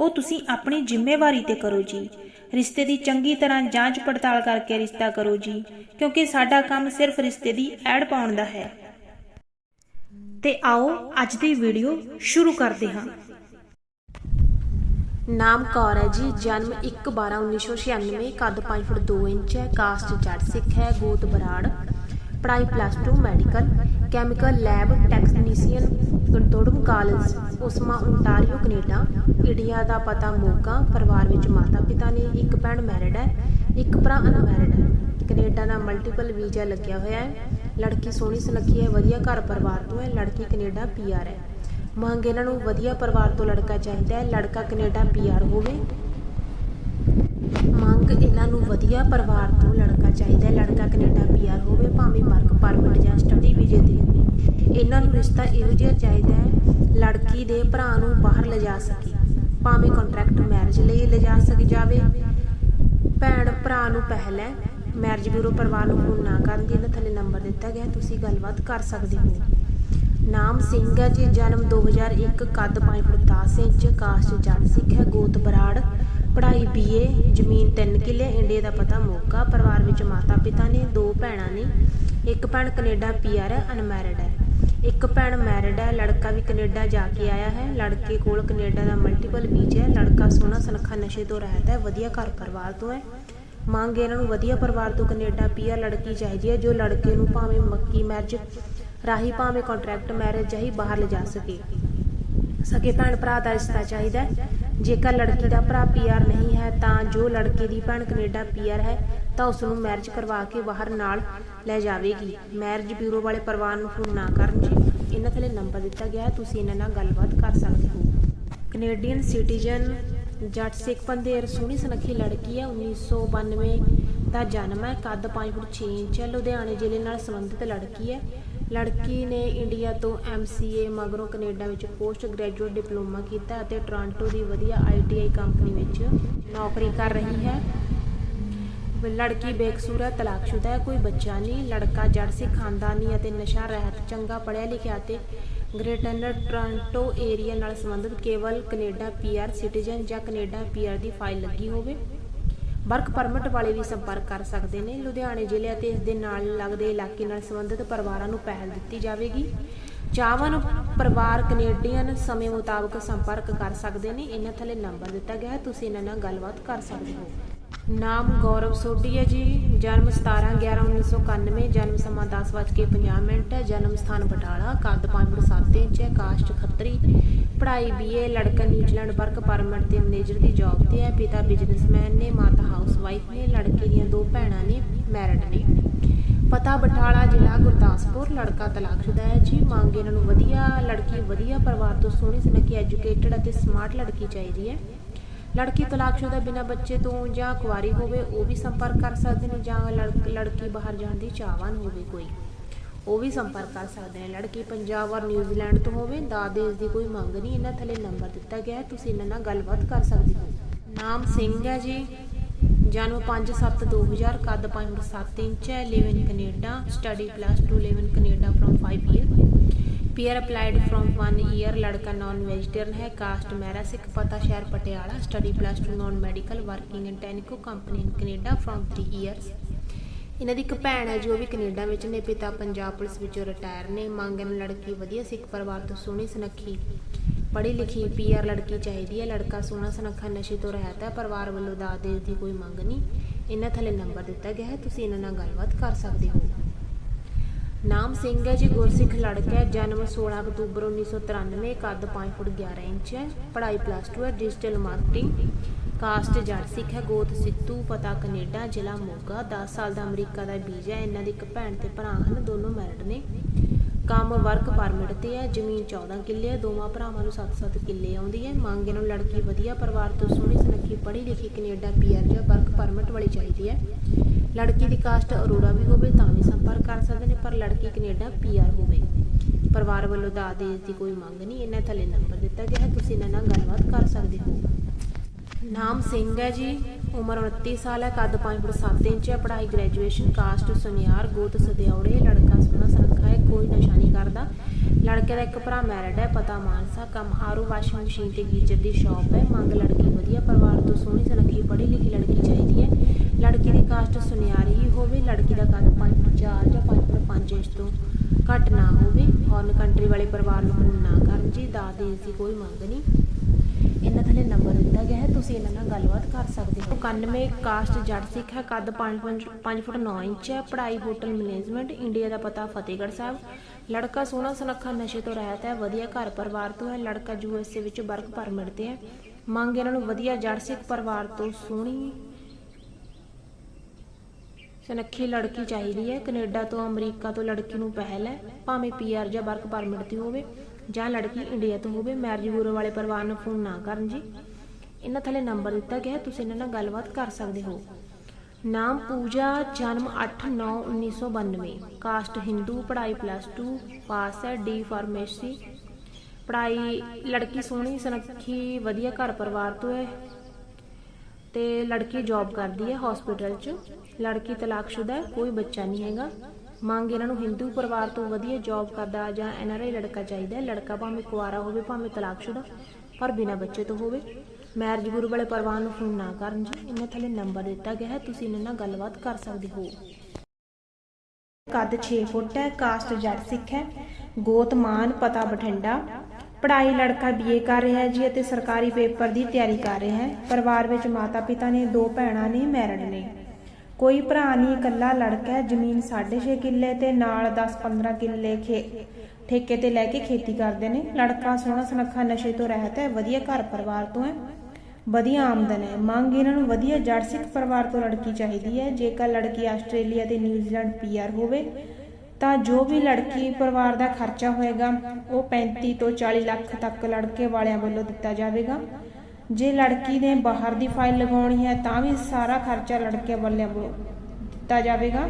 ਉਹ ਤੁਸੀਂ ਆਪਣੀ ਜ਼ਿੰਮੇਵਾਰੀ ਤੇ ਕਰੋ ਜੀ। ਰਿਸ਼ਤੇ ਦੀ ਚੰਗੀ ਤਰ੍ਹਾਂ ਜਾਂਚ ਪੜਤਾਲ ਕਰਕੇ ਰਿਸ਼ਤਾ ਕਰੋ ਜੀ, ਕਿਉਂਕਿ ਸਾਡਾ ਕੰਮ ਸਿਰਫ ਰਿਸ਼ਤੇ ਦੀ ਐਡ ਪਾਉਣ ਦਾ ਹੈ। ਤੇ ਆਓ ਅੱਜ ਦੀ ਵੀਡੀਓ ਸ਼ੁਰੂ ਕਰਦੇ ਹਾਂ। ਨਾਮ ਕੌਰ ਹੈ ਜੀ, ਜਨਮ 1/12/1996 ਕੱਦ 5 ਫੁੱਟ 2 ਇੰਚ ਹੈ, ਕਾਸਟ ਜੱਟ ਸਿੱਖ ਹੈ, ਗੋਤ ਬਰਾੜ। ਪੜ੍ਹਾਈ plus 2 medical chemical lab technician ਗੰਟੋੜਮ college ਉਸਮਾ ਓਨਟਾਰੀਓ ਕੈਨੇਡਾ। ਇੰਡੀਆ ਦਾ ਪਤਾ ਮੋਗਾ ਪਰਿਵਾਰ ਵਿੱਚ ਮਾਤਾ ਪਿਤਾ ਨੇ, ਇੱਕ ਭੈਣ ਮੈਰਿਡ ਹੈ, ਇੱਕ ਭਰਾ ਅਨਮੈਰਿਡ ਹੈ। ਕੈਨੇਡਾ ਦਾ ਮਲਟੀਪਲ ਵੀਜ਼ਾ ਲੱਗਿਆ ਹੋਇਆ ਹੈ। ਲੜਕੀ ਸੋਹਣੀ ਸੁਨੱਖੀ ਹੈ, ਵਧੀਆ ਘਰ ਪਰਿਵਾਰ ਤੋਂ ਹੈ, ਲੜਕੀ ਕੈਨੇਡਾ ਪੀਆਰ ਹੈ। ਮੰਗ ਇਹਨਾਂ ਨੂੰ ਵਧੀਆ ਪਰਿਵਾਰ ਤੋਂ ਲੜਕਾ ਚਾਹੀਦਾ ਹੈ, ਲੜਕਾ ਕੈਨੇਡਾ ਪੀਆਰ ਹੋਵੇ ਮੰਗ ਇਹਨਾਂ ਨੂੰ ਵਧੀਆ ਪਰਿਵਾਰ ਤੋਂ ਲੜਕਾ ਚਾਹੀਦਾ ਹੈ। ਲੜਕਾ ਕੈਨੇਡਾ ਪੀਆਰ ਹੋਵੇ, ਭਾਵੇਂ ਵਰਕ ਪਰਮਿਟ ਜਾਂ ਸਟੱਡੀ ਵੀਜ਼ੇ ਤੇ ਹੋਵੇ। ਇਹਨਾਂ ਨੂੰ ਰਿਸ਼ਤਾ ਇਹੋ ਜਿਹਾ ਚਾਹੀਦਾ ਹੈ, ਲੜਕੀ ਦੇ ਭਰਾ ਨੂੰ ਬਾਹਰ ਲਿਜਾ ਸਕੇ। ਭਾਵੇਂ ਕੰਟਰੈਕਟ ਮੈਰਿਜ ਲਈ ਲਿਜਾ ਸਕ ਜਾਵੇ। ਭੈਣ ਭਰਾ ਨੂੰ ਪਹਿਲਾਂ ਮੈਰਿਜ ਬਿਊਰੋ ਪਰਿਵਾਰ ਨੂੰ ਫੋਨ ਨਾ ਕਰਨ ਦੀ, ਇਹਨਾਂ ਥੱਲੇ ਨੰਬਰ ਦਿੱਤਾ ਗਿਆ ਤੁਸੀਂ ਗੱਲਬਾਤ ਕਰ ਸਕਦੇ ਹੋ। ਨਾਮ ਸਿੰਘ ਹੈ ਜੀ, ਜਨਮ 2001 ਕੱਦ 5 ਫੁੱਟ 10 ਇੰਚ ਕਾਸਟ ਜੱਟ ਸਿੱਖ ਹੈ, ਗੋਤ ਬਰਾੜ। ਪੜ੍ਹਾਈ ਬੀਏ, ਜ਼ਮੀਨ 3 ਕਿੱਲੇ, ਇੰਡੀਆ ਦਾ ਪਤਾ ਮੋਗਾ ਪਰਿਵਾਰ ਵਿੱਚ ਮਾਤਾ ਪਿਤਾ ਨੇ, ਦੋ ਭੈਣਾਂ ਨੇ, ਇੱਕ ਭੈਣ ਕੈਨੇਡਾ ਪੀਆਰ ਹੈ, ਅਨਮੈਰਿਡ ਹੈ। ਇੱਕ ਭੈਣ ਮੈਰਿਡ ਹੈ, ਲੜਕਾ ਵੀ ਕੈਨੇਡਾ ਜਾ ਕੇ ਆਇਆ ਹੈ, ਲੜਕੇ ਕੋਲ ਕੈਨੇਡਾ ਦਾ ਮਲਟੀਪਲ ਵੀਜ਼ਾ ਹੈ, ਲੜਕਾ ਸੋਹਣਾ ਸੁਨੱਖਾ ਨਸ਼ੇ ਤੋਂ ਰਹਿਤ ਹੈ, ਵਧੀਆ ਘਰ ਪਰਿਵਾਰ ਤੋਂ ਹੈ। ਮੰਗ ਇਹਨਾਂ ਨੂੰ ਵਧੀਆ ਪਰਿਵਾਰ ਤੋਂ ਕੈਨੇਡਾ ਪੀਆਰ ਲੜਕੀ ਚਾਹੀਦੀ ਹੈ, ਜੋ ਲੜਕੇ ਨੂੰ ਭਾਵੇਂ ਮੱਕੀ ਮੈਰਿਜ ਰਾਹੀਂ, ਭਾਵੇਂ ਕੰਟਰੈਕਟ ਮੈਰਿਜ ਜਾਹੀ ਬਾਹਰ ਲਿਜਾ ਸਕੇ। ਸਕੇ ਭੈਣ ਭਰਾ ਦਾ ਰਿਸ਼ਤਾ ਚਾਹੀਦਾ ਹੈ। ਜੇਕਰ ਲੜਕੀ ਦਾ ਭਰਾ ਪੀਆਰ ਨਹੀਂ ਹੈ ਤਾਂ ਜੋ ਲੜਕੇ ਦੀ ਭੈਣ ਕੈਨੇਡਾ ਪੀਆਰ ਹੈ ਤਾਂ ਉਸ ਨੂੰ ਮੈਰਿਜ ਕਰਵਾ ਕੇ ਬਾਹਰ ਨਾਲ ਲੈ ਜਾਵੇਗੀ। ਮੈਰਿਜ ਬਿਊਰੋ ਵਾਲੇ ਪਰਿਵਾਰ ਨੂੰ ਫੋਨ ਨਾ ਕਰਨ ਜੀ। ਇਹਨਾਂ ਥੱਲੇ ਨੰਬਰ ਦਿੱਤਾ ਗਿਆ ਹੈ, ਤੁਸੀਂ ਇਹਨਾਂ ਨਾਲ ਗੱਲਬਾਤ ਕਰ ਸਕਦੇ ਹੋ। ਕੈਨੇਡੀਅਨ ਸਿਟੀਜ਼ਨ ਜੱਟ ਸਿੱਖ ਪੰਦੇਰ ਸੋਹਣੀ ਸੁਨੱਖੀ ਲੜਕੀ ਹੈ 1992 ਦਾ ਜਨਮ ਹੈ, ਕੱਦ 5 ਫੁੱਟ 6 ਇੰਚ ਹੈ, ਲੁਧਿਆਣੇ ਜ਼ਿਲ੍ਹੇ ਨਾਲ ਸੰਬੰਧਿਤ ਲੜਕੀ ਹੈ। ਲੜਕੀ ਨੇ ਇੰਡੀਆ ਤੋਂ ਐਮਸੀਏ ਮਗਰੋਂ ਕੈਨੇਡਾ ਵਿੱਚ ਪੋਸਟ ਗ੍ਰੈਜੂਏਟ ਡਿਪਲੋਮਾ ਕੀਤਾ ਅਤੇ ਟੋਰਾਂਟੋ ਦੀ ਵਧੀਆ ਆਈਟੀਆਈ ਕੰਪਨੀ ਵਿੱਚ ਨੌਕਰੀ ਕਰ ਰਹੀ ਹੈ। ਲੜਕੀ ਬੇਕਸੂਰ ਹੈ ਤਲਾਕਸ਼ੁਦਾ ਹੈ, ਕੋਈ ਬੱਚਾ ਨਹੀਂ, ਲੜਕਾ ਜੜ ਸਿੱਖ ਖਾਨਦਾਨੀ ਅਤੇ ਨਸ਼ਾ ਰਹਿਤ, ਚੰਗਾ ਪੜ੍ਹਿਆ ਲਿਖਿਆ ਅਤੇ ਗ੍ਰੇਟਰ ਟੋਰਾਂਟੋ ਏਰੀਆ ਨਾਲ ਸੰਬੰਧਿਤ, ਕੇਵਲ ਕੈਨੇਡਾ ਪੀਆਰ ਸਿਟੀਜ਼ਨ ਜਾਂ ਕੈਨੇਡਾ ਪੀਆਰ ਦੀ ਫਾਈਲ ਲੱਗੀ ਹੋਵੇ। ਵਰਕ ਪਰਮਿਟ ਵਾਲੇ ਵੀ ਸੰਪਰਕ ਕਰ ਸਕਦੇ ਨੇ। ਲੁਧਿਆਣੇ ਜ਼ਿਲ੍ਹੇ ਅਤੇ ਇਸ ਦੇ ਨਾਲ ਲੱਗਦੇ ਇਲਾਕੇ ਨਾਲ ਸੰਬੰਧਿਤ ਪਰਿਵਾਰਾਂ ਨੂੰ ਪਹਿਲ ਦਿੱਤੀ ਜਾਵੇਗੀ। ਚਾਹਵਾਨ ਪਰਿਵਾਰ ਕੈਨੇਡੀਅਨ ਸਮੇਂ ਮੁਤਾਬਕ ਸੰਪਰਕ ਕਰ ਸਕਦੇ ਨੇ। ਇਹਨਾਂ ਥੱਲੇ ਨੰਬਰ ਦਿੱਤਾ ਗਿਆ ਹੈ। ਤੁਸੀਂ ਇਹਨਾਂ ਨਾਲ ਗੱਲਬਾਤ ਕਰ ਸਕਦੇ ਹੋ। ਨਾਮ ਗੌਰਵ ਸੋਢੀ ਹੈ ਜੀ। ਜਨਮ 17 11 1991 ਜਨਮ ਸਮਾਂ 10:50 ਮਿੰਟ ਹੈ। ਜਨਮ ਸਥਾਨ ਬਟਾਲਾ, ਕੱਦ 5 ਫੁੱਟ 7 ਇੰਚ ਹੈ। ਕਾਸਟ ਖੱਤਰੀ ਪੜ੍ਹਾਈ ਬੀਏ ਲੜਕਾ ਨਿਊਜ਼ੀਲੈਂਡ ਵਰਕ ਪਰਮਿਟ ਤੇ ਮੈਨੇਜਰ ਦੀ ਜੌਬ ਤੇ ਹੈ। ਪਿਤਾ ਬਿਜ਼ਨਸਮੈਨ ਨੇ, ਮਾਤਾ ਹਾਊਸਵਾਈਫ ਨੇ, ਲੜਕੇ ਦੀਆਂ ਦੋ ਭੈਣਾਂ ਨੇ ਮੈਰਿਡ ਨੇ। ਪਤਾ ਬਟਾਲਾ ਜ਼ਿਲ੍ਹਾ ਗੁਰਦਾਸਪੁਰ, ਲੜਕਾ ਤਲਾਕਸ਼ੁਦਾ ਹੈ। ਜੀ, ਮੰਗ ਇਹਨਾਂ ਨੂੰ ਵਧੀਆ, ਲੜਕੀ ਵਧੀਆ ਪਰਿਵਾਰ ਤੋਂ ਸੋਹਣੀ ਸੁਨੱਖੀ ਐਜੂਕੇਟਡ ਅਤੇ ਸਮਾਰਟ ਲੜਕੀ ਚਾਹੀਦੀ ਹੈ। ਲੜਕੀ ਤਲਾਕਸ਼ੁਦਾ ਬਿਨਾਂ ਬੱਚੇ ਤੋਂ ਜਾਂ ਕੁਆਰੀ ਹੋਵੇ, ਉਹ ਵੀ ਸੰਪਰਕ ਕਰ ਸਕਦੇ ਨੇ ਜਾਂ ਲੜ- ਲੜਕੀ ਬਾਹਰ ਜਾਣ ਦੀ ਚਾਹਵਾਨ ਹੋਵੇ ਕੋਈ। ਉਹ ਵੀ ਸੰਪਰਕ ਕਰ ਸਕਦੇ ਨੇ। ਲੜਕੀ ਪੰਜਾਬ ਔਰ ਨਿਊਜ਼ੀਲੈਂਡ ਤੋਂ ਹੋਵੇ, ਦਾਦੇਜ ਦੀ ਕੋਈ ਮੰਗ ਨਹੀਂ, ਇਹਨਾਂ ਥੱਲੇ ਨੰਬਰ ਦਿੱਤਾ ਗਿਆ ਹੈ। ਤੁਸੀਂ ਇਹਨਾਂ ਨਾਲ ਗੱਲਬਾਤ ਕਰ ਸਕਦੇ ਹੋ। ਨਾਮ ਸਿੰਘ ਹੈ ਜੀ। ਜਨਮ 5/7/2000 ਕੱਦ 5.7 ਇੰਚ ਹੈ। Live in Canada study plus 2 live in Canada from 5 year PR applied from 1 year ਲੜਕਾ ਨਾਨ ਵੈਜੀਟੇਰੀਅਨ ਹੈ। ਕਾਸਟ ਮੈਰਾ ਸਿੱਖ ਪਤਾ, ਸ਼ਹਿਰ Patiala. Study plus 2 non medical working in Tenneco company in Canada from 3 years ਇਹਨਾਂ ਦੀ ਇੱਕ ਭੈਣ ਹੈ ਜੋ ਵੀ ਕੈਨੇਡਾ ਵਿੱਚ ਨੇ, ਪਿਤਾ ਪੰਜਾਬ ਪੁਲਿਸ ਵਿੱਚੋਂ ਰਿਟਾਇਰ ਨੇ। ਮੰਗ ਨੂੰ ਲੜਕੀ ਵਧੀਆ ਸਿੱਖ ਪਰਿਵਾਰ ਤੋਂ ਸੋਹਣੀ ਸੁਨੱਖੀ, ਪੜ੍ਹੀ ਲਿਖੀ ਪੀਆਰ ਲੜਕੀ ਚਾਹੀਦੀ ਹੈ। ਲੜਕਾ ਸੋਹਣਾ ਸੁਨੱਖਾ, ਨਸ਼ੇ ਤੋਂ ਰਹਿਤ ਹੈ, ਪਰਿਵਾਰ ਵੱਲੋਂ ਦਾਜ ਦੇਜ ਦੀ ਕੋਈ ਮੰਗ ਨਹੀਂ। ਇਹਨਾਂ ਥੱਲੇ ਨੰਬਰ ਦਿੱਤਾ ਗਿਆ ਹੈ, ਤੁਸੀਂ ਇਹਨਾਂ ਨਾਲ ਗੱਲਬਾਤ ਕਰ ਸਕਦੇ ਹੋ। ਨਾਮ ਸਿੰਘ ਹੈ ਜੀ, ਗੁਰਸਿੱਖ ਲੜਕਾ ਹੈ, ਜਨਮ 16 ਅਕਤੂਬਰ 1993 ਕੱਦ 5 ਫੁੱਟ 11 ਇੰਚ ਹੈ, ਪੜ੍ਹਾਈ ਪਲੱਸ 2 ਹੈ ਡਿਜੀਟਲ ਮਾਰਕੀਟਿੰਗ ਕਾਸਟ ਜੱਟ ਸਿੱਖ ਹੈ, ਗੋਤ ਸਿੱਧੂ, ਪਤਾ ਕੈਨੇਡਾ, ਜ਼ਿਲ੍ਹਾ ਮੋਗਾ 10 ਸਾਲ ਦਾ ਅਮਰੀਕਾ ਦਾ ਵੀਜ਼ਾ ਹੈ, ਇਹਨਾਂ ਦੀ ਇੱਕ ਭੈਣ ਤੇ ਭਰਾ ਹਨ, ਦੋਨੋਂ ਮੈਰਿਡ ਨੇ। ਕੰਮ ਵਰਕ ਪਰਮਿਟ ਤੇ ਹੈ, ਜ਼ਮੀਨ 14 ਕਿੱਲੇ ਹੈ, ਦੋਵਾਂ ਭਰਾਵਾਂ ਨੂੰ 7-7 ਕਿੱਲੇ ਆਉਂਦੀ ਹੈ, ਮੰਗ ਇਹਨਾਂ ਨੂੰ ਲੜਕੀ ਵਧੀਆ, ਪਰਿਵਾਰ ਤੋਂ ਸੋਹਣੀ, ਸੁਨੱਖੀ ਪੜ੍ਹੀ ਲਿਖੀ ਕੈਨੇਡਾ ਪੀਆਰ ਜਾਂ ਵਰਕ ਪਰਮਿਟ ਵਾਲੀ ਚਾਹੀਦੀ ਹੈ। ਲੜਕੀ ਦੀ ਕਾਸਟ ਅਰੋੜਾ ਵੀ ਹੋਵੇ ਤਾਂ ਵੀ ਸੰਪਰਕ ਕਰ ਸਕਦੇ ਨੇ, ਪਰ ਲੜਕੀ ਕੈਨੇਡਾ ਪੀਆਰ ਹੋਵੇ। ਪਰਿਵਾਰ ਵੱਲੋਂ ਦਾ ਦੇਜ ਦੀ ਕੋਈ ਮੰਗ ਨਹੀਂ, ਇਹਨਾਂ ਥੱਲੇ ਨੰਬਰ ਦਿੱਤਾ ਗਿਆ ਹੈ, ਤੁਸੀਂ ਇਹਨਾਂ ਨਾਲ ਗੱਲਬਾਤ ਕਰ ਸਕਦੇ ਹੋ। ਨਾਮ ਸਿੰਘ ਹੈ ਜੀ, ਉਮਰ 29 ਸਾਲ ਹੈ, ਕੱਦ 5 ਫੁੱਟ 7 ਇੰਚ ਹੈ, ਪੜ੍ਹਾਈ ਗ੍ਰੈਜੂਏਸ਼ਨ ਕਾਸਟ ਸੁਨਿਆਰ ਗੋਤ ਸਦਿਆਉੜੇ, ਲੜਕਾ ਕੋਈ ਨਸ਼ਾ ਨਹੀਂ ਕਰਦਾ। ਲੜਕੇ ਦਾ ਇੱਕ ਭਰਾ ਮੈਰਿਡ ਹੈ, ਪਤਾ ਮਾਨਸਾ, ਕੰਮ ਆਰੂ, ਵਾਸ਼ਿੰਗ ਮਸ਼ੀਨ ਤੇ ਗੀਜ਼ਰ ਦੀ ਸ਼ਾਪ ਹੈ। ਮੰਗ ਲੜਕੀ ਵਧੀਆ, ਪਰਿਵਾਰ ਤੋਂ ਸੋਹਣੀ, ਸੁਨੱਖੀ ਪੜ੍ਹੀ ਲਿਖੀ ਲੜਕੀ ਚਾਹੀਦੀ ਹੈ। ਲੜਕੀ ਦੀ ਕਾਸਟ ਸੁਨਿਆਰੀ ਹੀ ਹੋਵੇ, ਲੜਕੀ ਦਾ ਕੱਦ 5 ਫੁੱਟ 4 ਜਾਂ 5 ਫੁੱਟ 5 ਇੰਚ ਤੋਂ ਘੱਟ ਨਾ ਹੋਵੇ। ਫੋਰਨ ਕੰਟਰੀ ਵਾਲੇ ਪਰਿਵਾਰ ਨੂੰ ਫੋਨ ਨਾ ਕਰਨ ਜੀ ਦਾਜ ਦੇਣ ਦੀ ਕੋਈ ਮੰਗ ਨਹੀਂ। ਇਹਨਾਂ ਥੱਲੇ ਨੰਬਰ ਦਿੱਤਾ ਗਿਆ ਹੈ, ਤੁਸੀਂ ਇਹਨਾਂ ਨਾਲ ਗੱਲਬਾਤ ਕਰ ਸਕਦੇ ਹੋ। 91 ਕਾਸਟ ਜੱਟ ਸਿੱਖ ਹੈ, ਕੱਦ 5 5 ਫੁੱਟ 9 ਇੰਚ ਹੈ, ਪੜ੍ਹਾਈ ਹੋਟਲ ਮੈਨੇਜਮੈਂਟ, ਇੰਡੀਆ ਦਾ ਪਤਾ ਫਤਿਹਗੜ੍ਹ ਸਾਹਿਬ। ਲੜਕਾ ਸੋਹਣਾ ਸੁਨੱਖਾ ਨਸ਼ੇ ਤੋਂ ਰਹਿਤ ਹੈ, ਵਧੀਆ ਘਰ ਪਰਿਵਾਰ ਤੋਂ ਹੈ, ਲੜਕਾ ਯੂਐਸਏ ਵਿੱਚ ਵਰਕ ਪਰਮਿਟ ਤੇ ਹੈ। ਮੰਗ ਇਹਨਾਂ ਨੂੰ ਵਧੀਆ ਜੜ ਸਿੱਖ ਪਰਿਵਾਰ ਤੋਂ ਸੋਹਣੀ, ਸੁਨੱਖੀ ਲੜਕੀ ਚਾਹੀਦੀ ਹੈ। ਕੈਨੇਡਾ ਤੋਂ ਅਮਰੀਕਾ ਤੋਂ ਲੜਕੀ ਨੂੰ ਪਹਿਲ ਹੈ, ਭਾਵੇਂ ਪੀਆਰ ਜਾਂ ਵਰਕ ਪਰਮਿਟ ਤੇ ਹੋਵੇ। ਜਾਂ ਲੜਕੀ ਇੰਡੀਆ ਤੋਂ ਹੋਵੇ ਮੈਰਿਜ ਬਿਊਰੋ ਵਾਲੇ ਪਰਿਵਾਰ ਨੂੰ ਫੋਨ ਨਾ ਕਰਨ ਜੀ। ਇਹਨਾਂ ਥੱਲੇ ਨੰਬਰ ਦਿੱਤਾ ਗਿਆ ਹੈ, ਤੁਸੀਂ ਇਹਨਾਂ ਨਾਲ ਗੱਲਬਾਤ ਕਰ ਸਕਦੇ ਹੋ। ਨਾਮ ਪੂਜਾ, ਜਨਮ 8/9/1992 ਕਾਸਟ ਹਿੰਦੂ ਪੜ੍ਹਾਈ ਪਲੱਸ 2 ਪਾਸ ਹੈ ਡੀ ਫਾਰਮੇਸੀ ਪੜ੍ਹਾਈ ਲੜਕੀ ਸੋਹਣੀ, ਸੁਨੱਖੀ, ਵਧੀਆ ਘਰ ਪਰਿਵਾਰ ਤੋਂ ਹੈ। ਤੇ ਲੜਕੀ ਜੌਬ ਕਰਦੀ ਹੈ ਹਸਪੀਟਲ 'ਚ। ਲੜਕੀ ਤਲਾਕਸ਼ੁਦਾ ਕੋਈ ਬੱਚਾ ਨਹੀਂ ਹੈਗਾ। ਮੰਗ ਇਹਨਾਂ ਨੂੰ ਹਿੰਦੂ ਪਰਿਵਾਰ ਤੋਂ ਵਧੀਆ ਜੌਬ ਕਰਦਾ ਜਾਂ ਐਨਆਰਆਈ ਲੜਕਾ ਚਾਹੀਦਾ ਹੈ। ਲੜਕਾ ਭਾਵੇਂ ਕੁਆਰਾ ਹੋਵੇ, ਭਾਵੇਂ ਤਲਾਕਸ਼ੁਦਾ, ਪਰ ਬਿਨਾਂ ਬੱਚੇ ਤੋਂ ਹੋਵੇ। ਮੈਰਿਜ ਗੁਰੂ ਵਾਲੇ ਪਰਿਵਾਰ ਨੂੰ ਫੋਨ ਨਾ ਕਰਨ ਜੀ। ਇਹਨਾਂ ਥੱਲੇ ਨੰਬਰ ਦਿੱਤਾ ਗਿਆ ਹੈ। ਤੁਸੀਂ ਇਹਨਾਂ ਨਾਲ ਗੱਲਬਾਤ ਕਰ ਸਕਦੇ ਹੋ। ਕੱਦ 6 ਫੁੱਟ ਹੈ ਕਾਸਟ ਜੱਟ ਸਿੱਖ ਹੈ। ਗੋਤ ਮਾਨ, ਪਤਾ ਬਠਿੰਡਾ। ਪੜ੍ਹਾਈ ਲੜਕਾ ਬੀਏ ਕਰ ਰਿਹਾ ਹੈ ਜੀ ਅਤੇ ਸਰਕਾਰੀ ਪੇਪਰ ਦੀ ਤਿਆਰੀ ਕਰ ਰਿਹਾ ਹੈ। ਪਰਿਵਾਰ ਵਿੱਚ ਮਾਤਾ ਪਿਤਾ ਨੇ, ਦੋ ਭੈਣਾਂ ਨੇ ਮੈਰਿਡ ਨੇ। ਕੋਈ ਭਰਾ ਨਹੀਂ, ਇਕੱਲਾ ਲੜਕਾ ਹੈ, ਜ਼ਮੀਨ 6.5 ਕਿੱਲੇ ਤੇ ਨਾਲ 10-15 ਕਿੱਲੇ ਠੇਕੇ ਤੇ ਲੈ ਕੇ ਖੇਤੀ ਕਰਦੇ ਨੇ। ਲੜਕਾ ਸੋਹਣਾ ਸੁਨੱਖਾ, ਨਸ਼ੇ ਤੋਂ ਰਹਿਤ ਹੈ, ਵਧੀਆ ਘਰ ਪਰਿਵਾਰ ਤੋਂ ਹੈ, ਵਧੀਆ ਆਮਦਨ ਹੈ। ਮੰਗ ਇਹਨਾਂ ਨੂੰ ਵਧੀਆ ਜੜ ਸਿੱਖ ਪਰਿਵਾਰ ਤੋਂ ਲੜਕੀ ਚਾਹੀਦੀ ਹੈ। ਜੇਕਰ ਲੜਕੀ ਆਸਟ੍ਰੇਲੀਆ ਤੇ ਨਿਊਜ਼ੀਲੈਂਡ ਪੀਆਰ ਹੋਵੇ, ਤਾਂ ਜੋ ਵੀ ਲੜਕੀ ਪਰਿਵਾਰ ਦਾ ਖਰਚਾ ਹੋਏਗਾ, ਉਹ 35 ਤੋਂ 40 ਲੱਖ ਤੱਕ ਲੜਕੇ ਵਾਲਿਆਂ ਵੱਲੋਂ ਦਿੱਤਾ ਜਾਵੇਗਾ। ਜੇ ਲੜਕੀ ਨੇ ਬਾਹਰ ਦੀ ਫਾਈਲ ਲਗਾਉਣੀ ਹੈ ਤਾਂ ਵੀ ਸਾਰਾ ਖਰਚਾ ਲੜਕੇ ਵੱਲੋਂ ਦਿੱਤਾ ਜਾਵੇਗਾ।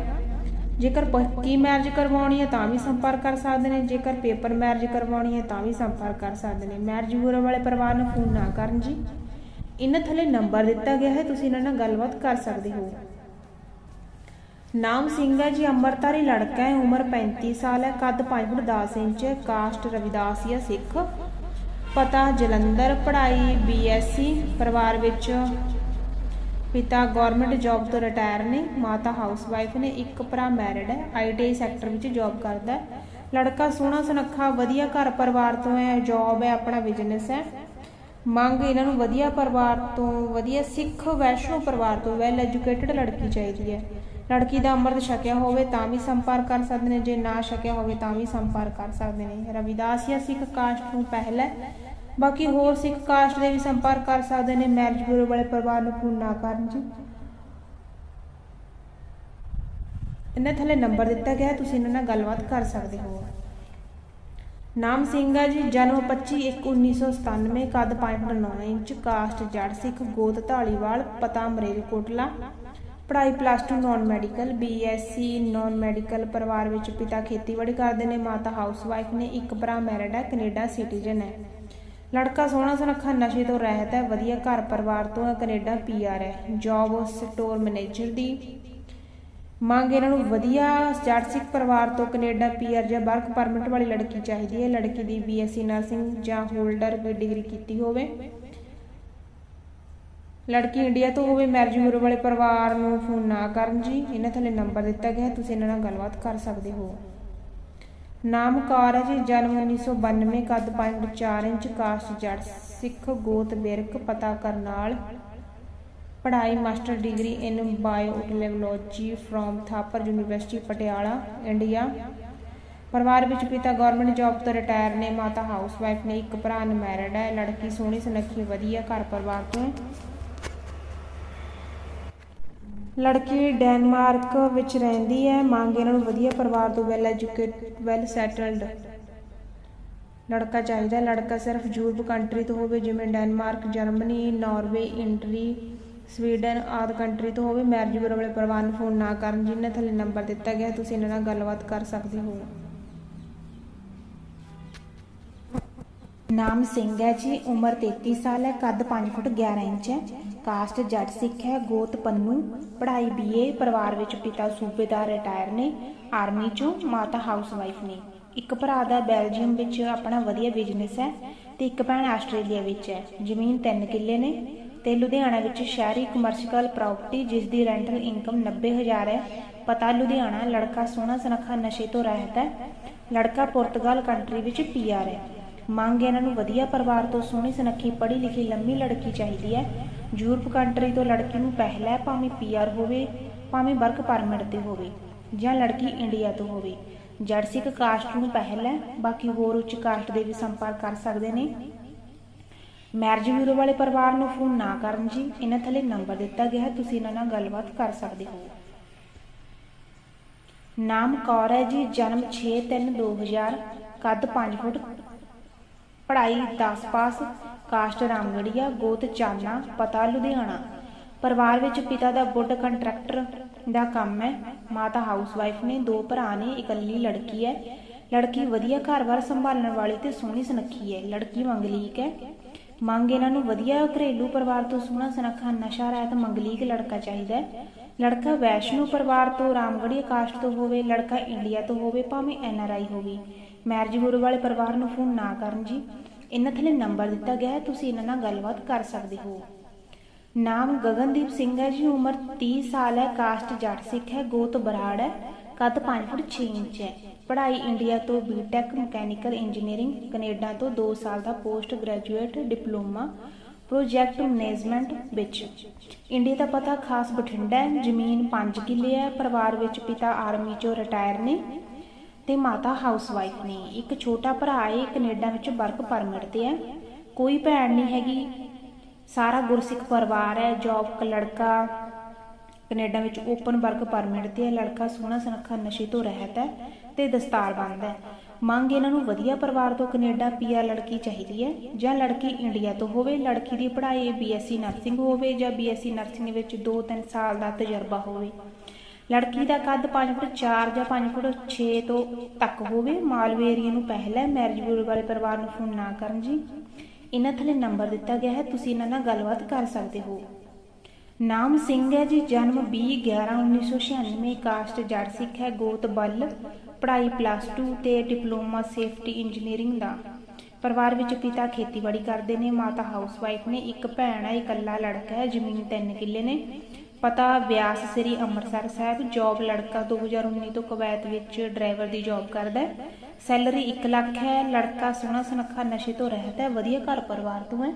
ਜੇਕਰ ਪੱਕੀ ਮੈਰਿਜ ਕਰਵਾਉਣੀ ਹੈ ਤਾਂ ਵੀ ਸੰਪਰਕ ਕਰ ਸਕਦੇ ਨੇ। ਜੇਕਰ ਪੇਪਰ ਮੈਰਿਜ ਕਰਵਾਉਣੀ ਹੈ ਤਾਂ ਵੀ ਸੰਪਰਕ ਕਰ ਸਕਦੇ ਨੇ। ਮੈਰਿਜ ਬਿਊਰੋ ਵਾਲੇ ਪਰਿਵਾਰ ਨੂੰ ਫੋਨ ਨਾ ਕਰਨ ਜੀ। ਇਹਨਾਂ ਥੱਲੇ ਨੰਬਰ ਦਿੱਤਾ ਗਿਆ ਹੈ, ਤੁਸੀਂ ਇਹਨਾਂ ਨਾਲ ਗੱਲਬਾਤ ਕਰ ਸਕਦੇ ਹੋ। ਨਾਮ ਸਿੰਘ ਹੈ ਜੀ, ਅੰਮ੍ਰਿਤਧਾਰੀ ਲੜਕਾ ਹੈ, ਉਮਰ 35 ਸਾਲ ਹੈ, ਕੱਦ 5 ਫੁੱਟ 10 ਇੰਚ ਹੈ ਕਾਸਟ ਰਵਿਦਾਸੀਆ ਸਿੱਖ। ਪਤਾ ਜਲੰਧਰ ਪੜ੍ਹਾਈ ਬੀਐਸਸੀ ਪਰਿਵਾਰ ਵਿੱਚ ਪਿਤਾ ਗਵਰਨਮੈਂਟ ਜੌਬ ਤੋਂ ਰਿਟਾਇਰ ਨੇ, ਮਾਤਾ ਹਾਊਸਵਾਈਫ ਨੇ, ਇੱਕ ਭਰਾ ਮੈਰਿਡ ਹੈ ਆਈਟੀਆਈ ਸੈਕਟਰ ਵਿੱਚ ਜੌਬ ਕਰਦਾ ਹੈ। ਲੜਕਾ ਸੋਹਣਾ ਸੁਨੱਖਾ, ਵਧੀਆ ਘਰ ਪਰਿਵਾਰ ਤੋਂ ਹੈ ਜੌਬ ਹੈ, ਆਪਣਾ ਬਿਜ਼ਨਸ ਹੈ। ਮੰਗ ਇਹਨਾਂ ਨੂੰ ਵਧੀਆ ਪਰਿਵਾਰ ਤੋਂ, ਵਧੀਆ ਸਿੱਖ ਵੈਸ਼ਨੋ ਪਰਿਵਾਰ ਤੋਂ ਵੈਲ ਐਜੂਕੇਟਡ ਲੜਕੀ ਚਾਹੀਦੀ ਹੈ। ਲੜਕੀ ਦਾ ਅੰਮ੍ਰਿਤ ਛਕਿਆ ਹੋਵੇ ਤਾਂ ਵੀ ਸੰਪਰਕ ਕਰ ਸਕਦੇ ਨੇ, ਜੇ ਨਾ ਛਕਿਆ ਹੋਵੇ ਤਾਂ ਵੀ ਸੰਪਰਕ ਕਰ ਸਕਦੇ ਨੇ। ਰਵਿਦਾਸੀਆ ਸਿੱਖ ਕਾਸਟ ਨੂੰ ਪਹਿਲ ਬਾਕੀ ਹੋਰ ਸਿੱਖ ਕਾਸਟ ਦੇ ਵੀ ਸੰਪਰਕ ਕਰ ਸਕਦੇ ਨੇ ਮੈਰਿਜ ਬਿਊਰੋ ਵਾਲੇ ਪਰਿਵਾਰ ਨੂੰ ਫੋਨ ਨਾ ਕਰਨ ਜੀ। ਇਹਨਾਂ ਥੱਲੇ ਨੰਬਰ ਦਿੱਤਾ ਗਿਆ, ਤੁਸੀਂ ਇਹਨਾਂ ਨਾਲ ਗੱਲਬਾਤ ਕਰ ਸਕਦੇ ਹੋ। ਨਾਮ ਸਿੰਘ ਹੈ ਜੀ, ਜਨਮ 25 ਇੱਕ 1997 ਕੱਦ 5 ਫੁੱਟ 9 ਇੰਚ, ਕਾਸਟ ਜੜ ਸਿੱਖ, ਗੋਤ ਢਾਲੀਵਾਲ ਪਤਾ ਮਰੇਲ ਕੋਟਲਾ। ਪੜ੍ਹਾਈ plus 2 non medical BSc non medical ਪਰਿਵਾਰ ਵਿੱਚ ਪਿਤਾ ਖੇਤੀਬਾੜੀ ਕਰਦੇ ਨੇ, ਮਾਤਾ ਹਾਊਸਵਾਈਫ ਨੇ, ਇੱਕ ਭਰਾ ਮੈਰਿਡ ਹੈ, ਕੈਨੇਡਾ ਸਿਟੀਜ਼ਨ ਹੈ। ਲੜਕਾ ਸੋਹਣਾ ਸੁਨੱਖਾ, ਨਸ਼ੇ ਤੋਂ ਰਹਿਤ ਹੈ, ਵਧੀਆ ਘਰ ਪਰਿਵਾਰ ਤੋਂ ਹੈ, ਕੈਨੇਡਾ ਪੀਆਰ ਹੈ। ਜੌਬ ਸਟੋਰ ਮੈਨੇਜਰ ਦੀ ਮੰਗ ਇਹਨਾਂ ਨੂੰ ਵਧੀਆ ਜੱਟ ਪਰਿਵਾਰ ਤੋਂ ਕੈਨੇਡਾ ਪੀਆਰ ਜਾਂ ਵਰਕ ਪਰਮਿਟ ਵਾਲੀ ਲੜਕੀ ਚਾਹੀਦੀ ਹੈ। ਲੜਕੀ ਦੀ ਬੀਐਸਸੀ ਨਰਸਿੰਗ ਜਾਂ ਹੋਲਡਰ ਡਿਗਰੀ ਕੀਤੀ ਹੋਵੇ। ਲੜਕੀ ਇੰਡੀਆ ਤੋਂ ਹੋਵੇ ਮੈਰਿਜ ਬਿਊਰੋ ਵਾਲੇ ਪਰਿਵਾਰ ਨੂੰ ਫੋਨ ਨਾ ਕਰਨ ਜੀ। ਇਹਨਾਂ ਥੱਲੇ ਨੰਬਰ ਦਿੱਤਾ ਗਿਆ, ਤੁਸੀਂ ਇਹਨਾਂ ਨਾਲ ਗੱਲਬਾਤ ਕਰ ਸਕਦੇ ਹੋ। ਨਾਮ ਕੌਰ ਹੈ ਜੀ, ਜਨਮ 1992 ਕੱਦ 5.4 ਇੰਚ ਕਾਸਟ ਜੱਟ ਸਿੱਖ, ਗੋਤ ਬਿਰਕ ਪਤਾ ਕਰਨਾਲ। ਪੜ੍ਹਾਈ, master degree in biotechnology from Thapar university, Patiala, India. ਪਰਿਵਾਰ ਵਿੱਚ ਪਿਤਾ ਗਵਰਨਮੈਂਟ ਜੌਬ ਤੋਂ ਰਿਟਾਇਰ ਨੇ, ਮਾਤਾ ਹਾਊਸਵਾਈਫ ਨੇ, ਇੱਕ ਭਰਾ ਅਨਮੈਰਿਡ ਹੈ। ਲੜਕੀ ਸੋਹਣੀ, ਸੁਨੱਖੀ, ਵਧੀਆ, ਘਰ ਪਰਿਵਾਰ ਤੋਂ। ਹੈ ਲੜਕੀ ਡੈਨਮਾਰਕ ਵਿੱਚ ਰਹਿੰਦੀ ਹੈ। ਮੰਗ ਇਹਨਾਂ ਨੂੰ ਵਧੀਆ ਪਰਿਵਾਰ ਤੋਂ ਵੈਲ ਐਜੂਕੇਟ ਵੈਲ ਸੈਟਲਡ ਲੜਕਾ ਚਾਹੀਦਾ ਲੜਕਾ ਸਿਰਫ ਯੂਰਪ ਕੰਟਰੀ ਤੋਂ ਹੋਵੇ, ਜਿਵੇਂ ਡੈਨਮਾਰਕ, ਜਰਮਨੀ, ਨਾਰਵੇ, ਇੰਟਰੀ, ਸਵੀਡਨ ਆਦਿ ਕੰਟਰੀ ਤੋਂ ਹੋਵੇ ਮੈਰਿਜ ਬਿਊਰੋ ਵਾਲੇ ਪਰਿਵਾਰ ਨੂੰ ਫੋਨ ਨਾ ਕਰਨ ਜਿਨ੍ਹਾਂ ਥੱਲੇ ਨੰਬਰ ਦਿੱਤਾ ਗਿਆ, ਤੁਸੀਂ ਇਹਨਾਂ ਨਾਲ ਗੱਲਬਾਤ ਕਰ ਸਕਦੇ ਹੋ। ਨਾਮ ਸਿੰਘ ਹੈ ਜੀ, ਉਮਰ 33 ਸਾਲ ਹੈ, ਕੱਦ 5 ਫੁੱਟ 11 ਇੰਚ ਹੈ। ਕਾਸਟ ਜੱਟ ਸਿੱਖ ਹੈ ਗੋਤ ਪੰਨੂ, ਪੜ੍ਹਾਈ ਬੀਏ, ਪਰਿਵਾਰ ਵਿੱਚ ਪਿਤਾ ਸੂਬੇਦਾਰ ਰਿਟਾਇਰ ਨੇ ਆਰਮੀ ਚੋਂ ਮਾਤਾ ਹਾਊਸ ਵਾਈਫ ਨੇ। ਇੱਕ ਭਰਾ ਦਾ ਬੈਲਜੀਅਮ ਵਿੱਚ ਆਪਣਾ ਵਧੀਆ ਬਿਜ਼ਨਸ ਹੈ ਤੇ ਇੱਕ ਭੈਣ ਆਸਟ੍ਰੇਲੀਆ ਵਿੱਚ ਹੈ। ਜ਼ਮੀਨ 3 ਕਿੱਲੇ ਨੇ ਤੇ ਲੁਧਿਆਣਾ ਵਿੱਚ ਸ਼ਹਿਰੀ ਕਮਰਸ਼ੀਅਲ ਪ੍ਰਾਪਰਟੀ ਜਿਸ ਦੀ ਰੈਂਟਲ ਇਨਕਮ 90000 ਹੈ। ਪਤਾ ਲੁਧਿਆਣਾ, ਲੜਕਾ ਸੋਹਣਾ ਸੁਨੱਖਾ ਨਸ਼ੇ ਤੋਂ ਰਹਿਤ ਹੈ। ਲੜਕਾ ਪੁਰਤਗਾਲ ਕੰਟਰੀ ਵਿੱਚ ਪੀਆਰ ਹੈ। ਮੰਗ ਇਹਨਾਂ ਨੂੰ ਵਧੀਆ ਪਰਿਵਾਰ ਤੋਂ ਸੋਹਣੀ ਸੁਨੱਖੀ ਪੜ੍ਹੀ ਲਿਖੀ ਲੰਮੀ ਲੜਕੀ ਚਾਹੀਦੀ ਹੈ। ਯੂਰਪ ਕੰਟਰੀ ਤੋਂ ਲੜਕੀ ਨੂੰ ਪਹਿਲਾ ਭਾਵੇਂ ਪੀਆਰ ਹੋਵੇ, ਭਾਵੇਂ ਵਰਕ ਪਰਮਿਟ ਤੇ ਹੋਵੇ, ਜਾਂ ਲੜਕੀ ਇੰਡੀਆ ਤੋਂ ਹੋਵੇ। ਜੜ ਕਾਸਟ ਨੂੰ ਪਹਿਲਾ, ਬਾਕੀ ਹੋਰ ਉੱਚ ਕਾਸਟ ਦੇ ਵੀ ਸੰਪਰਕ ਕਰ ਸਕਦੇ ਨੇ। ਮੈਰਿਜ ਬਿਊਰੋ ਵਾਲੇ ਪਰਿਵਾਰ ਨੂੰ ਫੋਨ ਨਾ ਕਰਨ ਜੀ, ਇਹਨਾਂ ਥੱਲੇ ਨੰਬਰ ਦਿੱਤਾ ਗਿਆ ਹੈ ਤੁਸੀਂ ਇਹਨਾਂ ਨਾਲ ਗੱਲਬਾਤ ਕਰ ਸਕਦੇ ਹੋ। ਨਾਮ ਕੌਰ ਹੈ ਜੀ, ਜਨਮ 6/3/2000 ਕੱਦ 5 ਫੁੱਟ, ਪੜ੍ਹਾਈ 10 ਪਾਸ ਕਾਸਟ ਰਾਮਗੜੀਆ, ਗੋਤ ਚਾਨਾ, ਪਤਾ ਲੁਧਿਆਣਾ। ਪਰਿਵਾਰ ਵਿੱਚ ਪਿਤਾ ਦਾ ਵੁੱਡ ਕੰਟਰੈਕਟਰ ਦਾ ਕੰਮ ਹੈ। ਮਾਤਾ ਹਾਊਸ ਨੇ, ਦੋ ਭਰਾ ਨੇ, ਇਕੱਲੀ ਲੜਕੀ ਹੈ। ਲੜਕੀ ਵਧੀਆ ਘਰ-ਬਾਰ ਸੰਭਾਲਣ ਵਾਲੀ ਤੇ ਸੋਹਣੀ ਸੁਨੱਖੀ ਹੈ। ਲੜਕੀ ਮੰਗਲੀਕ ਹੈ। ਮੰਗ ਇਹਨਾਂ ਨੂੰ ਵਧੀਆ ਘਰੇਲੂ ਪਰਿਵਾਰ ਤੋਂ ਸੋਹਣਾ, ਸੁਨੱਖਾ, ਨਸ਼ਾ ਰਹਿਤ ਮੰਗਲੀਕ ਲੜਕਾ ਚਾਹੀਦਾ ਹੈ। ਲੜਕਾ ਵੈਸ਼ਨੂ ਪਰਿਵਾਰ ਤੋਂ, ਰਾਮਗੜੀਆ ਕਾਸਟ ਤੋਂ ਹੋਵੇ, ਲੜਕਾ ਇੰਡੀਆ ਤੋਂ ਹੋਵੇ, ਭਾਵੇਂ ਐਨਆਰਆਈ ਹੋਵੇ। ਮੈਰਿਜ ਬਿਊਰੋ ਵਾਲੇ ਪਰਿਵਾਰ ਨੂੰ ਫੋਨ ਨਾ ਕਰਨ ਜੀ। ਇਹਨਾਂ ਥੱਲੇ ਨੰਬਰ ਦਿੱਤਾ ਗਿਆ ਹੈ, ਤੁਸੀਂ ਇਹਨਾਂ ਨਾਲ ਗੱਲਬਾਤ ਕਰ ਸਕਦੇ ਹੋ। ਨਾਮ ਗਗਨਦੀਪ ਸਿੰਘ ਹੈ ਜੀ, ਉਮਰ 30 ਸਾਲ ਹੈ, ਕਾਸਟ ਜੱਟ ਸਿੱਖ ਹੈ, ਗੋਤ ਬਰਾੜ ਹੈ, ਕੱਦ 5 ਫੁੱਟ 6 ਇੰਚ ਹੈ। ਪੜ੍ਹਾਈ ਇੰਡੀਆ ਤੋਂ ਬੀਟੈਕ ਮਕੈਨੀਕਲ ਇੰਜੀਨੀਅਰਿੰਗ ਕੈਨੇਡਾ ਤੋਂ 2 ਸਾਲ ਦਾ post graduate diploma project management ਵਿੱਚ। ਇੰਡੀਆ ਦਾ ਪਤਾ ਖਾਸ ਬਠਿੰਡਾ ਹੈ, ਜ਼ਮੀਨ 5 ਕਿੱਲੇ ਹੈ, ਪਰਿਵਾਰ ਵਿੱਚ ਪਿਤਾ ਆਰਮੀ ਚੋਂ ਰਿਟਾਇਰ ਨੇ ਤੇ ਮਾਤਾ ਹਾਊਸ ਨੇ। ਇੱਕ ਛੋਟਾ ਭਰਾ ਹੈ ਕੈਨੇਡਾ ਵਿੱਚ ਵਰਕ ਪਰਮਿਟ ਤੇ ਹੈ। ਕੋਈ ਭੈਣ ਨਹੀਂ ਹੈਗੀ। ਸਾਰਾ ਗੁਰਸਿੱਖ ਪਰਿਵਾਰ ਹੈ ਜੌਬ ਲੜਕਾ। ਕੈਨੇਡਾ ਵਿੱਚ ਓਪਨ ਵਰਕ ਪਰਮਿਟ ਤੇ ਹੈ। ਲੜਕਾ ਸੋਹਣਾ ਸੁਨੱਖਾ, ਨਸ਼ੇ ਤੋਂ ਰਹਿਤ ਹੈ ਤੇ ਦਸਤਾਰ ਬੰਦ ਹੈ। ਮੰਗ ਇਹਨਾਂ ਨੂੰ ਵਧੀਆ ਪਰਿਵਾਰ ਤੋਂ ਕੈਨੇਡਾ, ਪੀਆਰ ਲੜਕੀ ਚਾਹੀਦੀ ਹੈ। ਜਾਂ ਲੜਕੀ ਇੰਡੀਆ ਤੋਂ ਹੋਵੇ, ਲੜਕੀ ਦੀ ਪੜ੍ਹਾਈ ਬੀਐਸਸੀ ਨਰਸਿੰਗ ਹੋਵੇ ਜਾਂ ਬੀਐਸਸੀ ਨਰਸਿੰਗ ਵਿੱਚ 2-3 ਸਾਲ ਦਾ ਤਜਰਬਾ ਹੋਵੇ। ਲੜਕੀ ਦਾ ਕੱਦ 5 ਫੁੱਟ 4 ਜਾਂ 5 ਫੁੱਟ 6 ਤੋਂ ਤੱਕ ਹੋਵੇ, ਮਾਲਵੇ ਏਰੀਆ ਨੂੰ ਪਹਿਲਾ ਮੈਰਿਜ ਬਿਊਰੋ ਵਾਲੇ ਪਰਿਵਾਰ ਨੂੰ ਫੋਨ ਨਾ ਕਰਨ ਜੀ। ਇਹਨਾਂ ਥੱਲੇ ਨੰਬਰ ਦਿੱਤਾ ਗਿਆ ਹੈ, ਤੁਸੀਂ ਇਹਨਾਂ ਨਾਲ ਗੱਲਬਾਤ ਕਰ ਸਕਦੇ ਹੋ। ਨਾਮ ਸਿੰਘ ਹੈ ਜੀ, ਜਨਮ 20 11 1996 ਕਾਸਟ ਜੜ ਸਿੱਖ ਹੈ, ਗੋਤ ਬੱਲ, ਪੜ੍ਹਾਈ ਪਲੱਸ 2 ਤੇ ਡਿਪਲੋਮਾ ਸੇਫਟੀ ਇੰਜੀਨੀਅਰਿੰਗ ਦਾ। ਪਰਿਵਾਰ ਵਿੱਚ ਪਿਤਾ ਖੇਤੀਬਾੜੀ ਕਰਦੇ ਨੇ, ਮਾਤਾ ਹਾਊਸਵਾਈਫ ਨੇ, ਇੱਕ ਭੈਣ ਹੈ, ਇਕੱਲਾ ਲੜਕਾ ਹੈ, ਜ਼ਮੀਨ 3 ਕਿੱਲੇ ਨੇ। ਪਤਾ ਵਿਆਸ ਸ੍ਰੀ ਅੰਮ੍ਰਿਤਸਰ ਸਾਹਿਬ ਜੌਬ ਲੜਕਾ 2019 ਤੋਂ ਕਵੈਤ ਵਿੱਚ ਡਰਾਈਵਰ ਦੀ ਜੌਬ ਕਰਦਾ ਹੈ। ਸੈਲਰੀ 1 ਲੱਖ ਹੈ, ਲੜਕਾ ਸੋਹਣਾ ਸੁਨੱਖਾ ਨਸ਼ੇ ਤੋਂ ਰਹਿਤ ਹੈ, ਵਧੀਆ ਘਰ ਪਰਿਵਾਰ ਤੋਂ ਹੈ।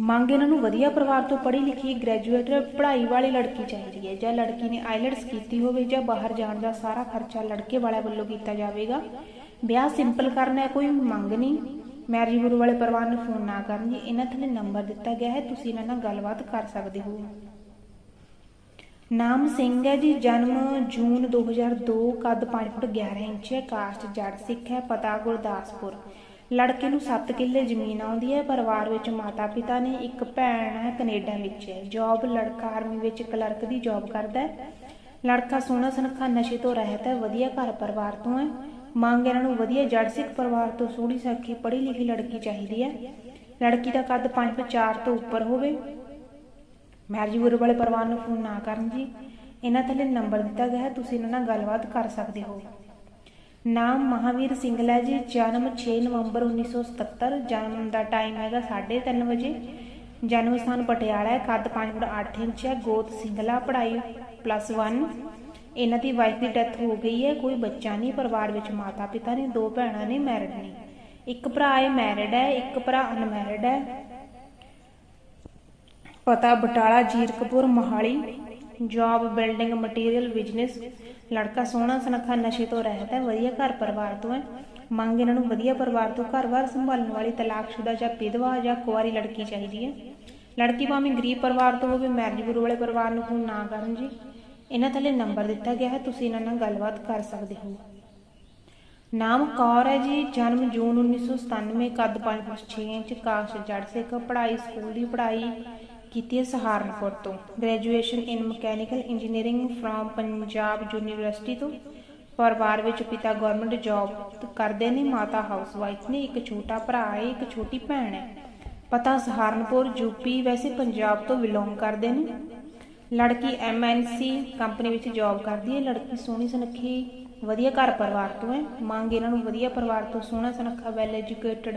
ਮੰਗ ਇਹਨਾਂ ਨੂੰ ਵਧੀਆ ਪਰਿਵਾਰ ਤੋਂ ਪੜ੍ਹੀ ਲਿਖੀ ਗ੍ਰੈਜੂਏਟ ਪੜ੍ਹਾਈ ਵਾਲੀ ਲੜਕੀ ਚਾਹੀਦੀ ਹੈ। ਜਾਂ ਲੜਕੀ ਨੇ ਆਈਲੈਟਸ ਕੀਤੀ ਹੋਵੇ ਜਾਂ ਬਾਹਰ ਜਾਣ ਦਾ ਸਾਰਾ ਖਰਚਾ ਲੜਕੇ ਵਾਲਿਆਂ ਵੱਲੋਂ ਕੀਤਾ ਜਾਵੇਗਾ। ਵਿਆਹ ਸਿੰਪਲ ਕਰਨਾ ਹੈ, ਕੋਈ ਮੰਗ ਨਹੀਂ। ਮੈਰਿਜ ਗੁਰੂ ਵਾਲੇ ਪਰਿਵਾਰ ਨੂੰ ਫੋਨ ਨਾ ਕਰਨ ਜੀ ਇਹਨਾਂ ਥੱਲੇ ਨੰਬਰ ਦਿੱਤਾ ਗਿਆ ਹੈ, ਤੁਸੀਂ ਇਹਨਾਂ ਨਾਲ ਗੱਲਬਾਤ ਕਰ ਸਕਦੇ ਹੋ। ਨਾਮ ਸਿੰਘ ਹੈ ਜੀ, ਜਨਮ ਜੂਨ 2002 ਕੱਦ 5 ਫੁੱਟ 11 ਇੰਚ ਹੈ ਕਾਸਟ ਜੜ ਸਿੱਖ ਹੈ, ਪਤਾ ਗੁਰਦਾਸਪੁਰ। ਲੜਕੇ ਨੂੰ 7 ਕਿੱਲੇ ਜ਼ਮੀਨ ਆਉਂਦੀ ਹੈ, ਪਰਿਵਾਰ ਵਿੱਚ ਮਾਤਾ ਪਿਤਾ ਨੇ ਇੱਕ ਭੈਣ ਹੈ, ਕੈਨੇਡਾ ਵਿੱਚ ਹੈ। ਜੌਬ ਲੜਕਾ ਆਰਮੀ ਵਿੱਚ ਕਲਰਕ ਦੀ ਜੌਬ ਕਰਦਾ ਹੈ। ਲੜਕਾ ਸੋਹਣਾ ਸੁਨੱਖਾ, ਨਸ਼ੇ ਤੋਂ ਰਹਿਤ ਹੈ, ਵਧੀਆ ਘਰ ਪਰਿਵਾਰ ਤੋਂ ਹੈ। ਮੰਗ ਇਹਨਾਂ ਨੂੰ ਵਧੀਆ ਜੜ ਸਿੱਖ ਪਰਿਵਾਰ ਤੋਂ ਸੋਹਣੀ ਸੱਖੀ ਪੜ੍ਹੀ ਲਿਖੀ ਲੜਕੀ ਚਾਹੀਦੀ ਹੈ। ਲੜਕੀ ਦਾ ਕੱਦ 5 ਫੁੱਟ 4 ਤੋਂ ਉੱਪਰ ਹੋਵੇ। ਮੈਰਿਜ ਬਿਊਰੋ ਵਾਲੇ ਪਰਿਵਾਰ ਨੂੰ ਫੋਨ ਨਾ ਕਰਨ ਜੀ। ਇਹਨਾਂ ਥੱਲੇ ਨੰਬਰ ਦਿੱਤਾ ਗਿਆ ਹੈ, ਤੁਸੀਂ ਇਹਨਾਂ ਨਾਲ ਗੱਲਬਾਤ ਕਰ ਸਕਦੇ ਹੋ। ਨਾਮ ਮਹਾਵੀਰ ਸਿੰਗਲਾ ਜੀ, ਜਨਮ 6 ਨਵੰਬਰ 1977 ਜਨਮ ਦਾ ਟਾਈਮ ਹੈਗਾ 3:30 ਵਜੇ। ਜਨਮ ਸਥਾਨ ਪਟਿਆਲਾ ਹੈ ਕੱਦ 5 ਫੁੱਟ 8 ਇੰਚ ਹੈ, ਗੋਤ ਸਿੰਗਲਾ ਪੜ੍ਹਾਈ ਪਲੱਸ 1 ਇਹਨਾਂ ਦੀ ਵਾਈਫ ਦੀ ਡੈਥ ਹੋ ਗਈ ਹੈ, ਕੋਈ ਬੱਚਾ ਨਹੀਂ, ਪਰਿਵਾਰ ਵਿੱਚ ਮਾਤਾ ਪਿਤਾ ਨੇ ਦੋ ਭੈਣਾਂ ਨੇ ਮੈਰਿਡ ਨੇ ਇੱਕ ਭਰਾ ਹੈ ਮੈਰਿਡ ਹੈ, ਇੱਕ ਭਰਾ ਅਨਮੈਰਿਡ ਹੈ। ਪਤਾ, Batala, Zirakpur, Mohali job building material business ਲੜਕਾ ਸੋਹਣਾ, ਸੁਨੱਖਾ, ਨਸ਼ੇ ਤੋਂ ਰਹਿਤ ਹੈ, ਵਧੀਆ ਘਰ ਪਰਿਵਾਰ ਤੋਂ ਹੈ। ਮੰਗ ਇਹਨਾਂ ਨੂੰ ਵਧੀਆ ਪਰਿਵਾਰ ਤੋਂ ਘਰ-ਬਾਰ ਸੰਭਾਲਣ ਵਾਲੀ, ਤਲਾਕਸ਼ੁਦਾ ਜਾਂ ਵਿਧਵਾ ਜਾਂ ਕੁਆਰੀ ਲੜਕੀ ਚਾਹੀਦੀ ਹੈ। ਲੜਕੀ ਭਾਵੇਂ ਗਰੀਬ ਪਰਿਵਾਰ ਤੋਂ ਹੋਵੇ ਮੈਰਿਜ ਬਿਊਰੋ ਵਾਲੇ ਪਰਿਵਾਰ ਨੂੰ ਫੋਨ ਨਾ ਕਰਨ ਜੀ। ਇਹਨਾਂ ਥੱਲੇ ਨੰਬਰ ਦਿੱਤਾ ਗਿਆ ਹੈ, ਤੁਸੀਂ ਇਹਨਾਂ ਨਾਲ ਗੱਲਬਾਤ ਕਰ ਸਕਦੇ ਹੋ। ਨਾਮ ਕੌਰ ਹੈ ਜੀ, ਜਨਮ ਜੂਨ 1997 ਕੱਦ 5 ਫੁੱਟ 6 ਇੰਚ ਕਾਸ਼ ਜੜ ਸਿੱਖ ਪੜ੍ਹਾਈ, ਸਕੂਲ ਦੀ ਪੜ੍ਹਾਈ। ਕੀਤੀ ਹੈ ਸਹਾਰਨਪੁਰ ਤੋਂ। Graduation in mechanical engineering from Punjab university ਤੋਂ। ਪਰਿਵਾਰ ਵਿੱਚ ਪਿਤਾ ਗਵਰਨਮੈਂਟ ਜੌਬ ਕਰਦੇ ਨੇ, ਮਾਤਾ ਹਾਊਸਵਾਈਫ ਨੇ, ਇੱਕ ਛੋਟਾ ਭਰਾ ਹੈ, ਇੱਕ ਛੋਟੀ ਭੈਣ ਹੈ। ਪਤਾ ਸਹਾਰਨਪੁਰ ਯੂਪੀ ਵੈਸੇ ਪੰਜਾਬ ਤੋਂ ਬਿਲੋਂਗ ਕਰਦੇ ਨੇ। ਲੜਕੀ ਐਮਐਨਸੀ ਕੰਪਨੀ ਵਿੱਚ ਜੌਬ ਕਰਦੀ ਹੈ। ਲੜਕੀ ਸੋਹਣੀ ਸੁਨੱਖੀ, ਵਧੀਆ ਘਰ ਪਰਿਵਾਰ ਤੋਂ ਹੈ। ਮੰਗ ਇਹਨਾਂ ਨੂੰ ਵਧੀਆ ਪਰਿਵਾਰ ਤੋਂ, ਸੋਹਣਾ ਸੁਨੱਖਾ ਵੈਲ ਐਜੂਕੇਟਡ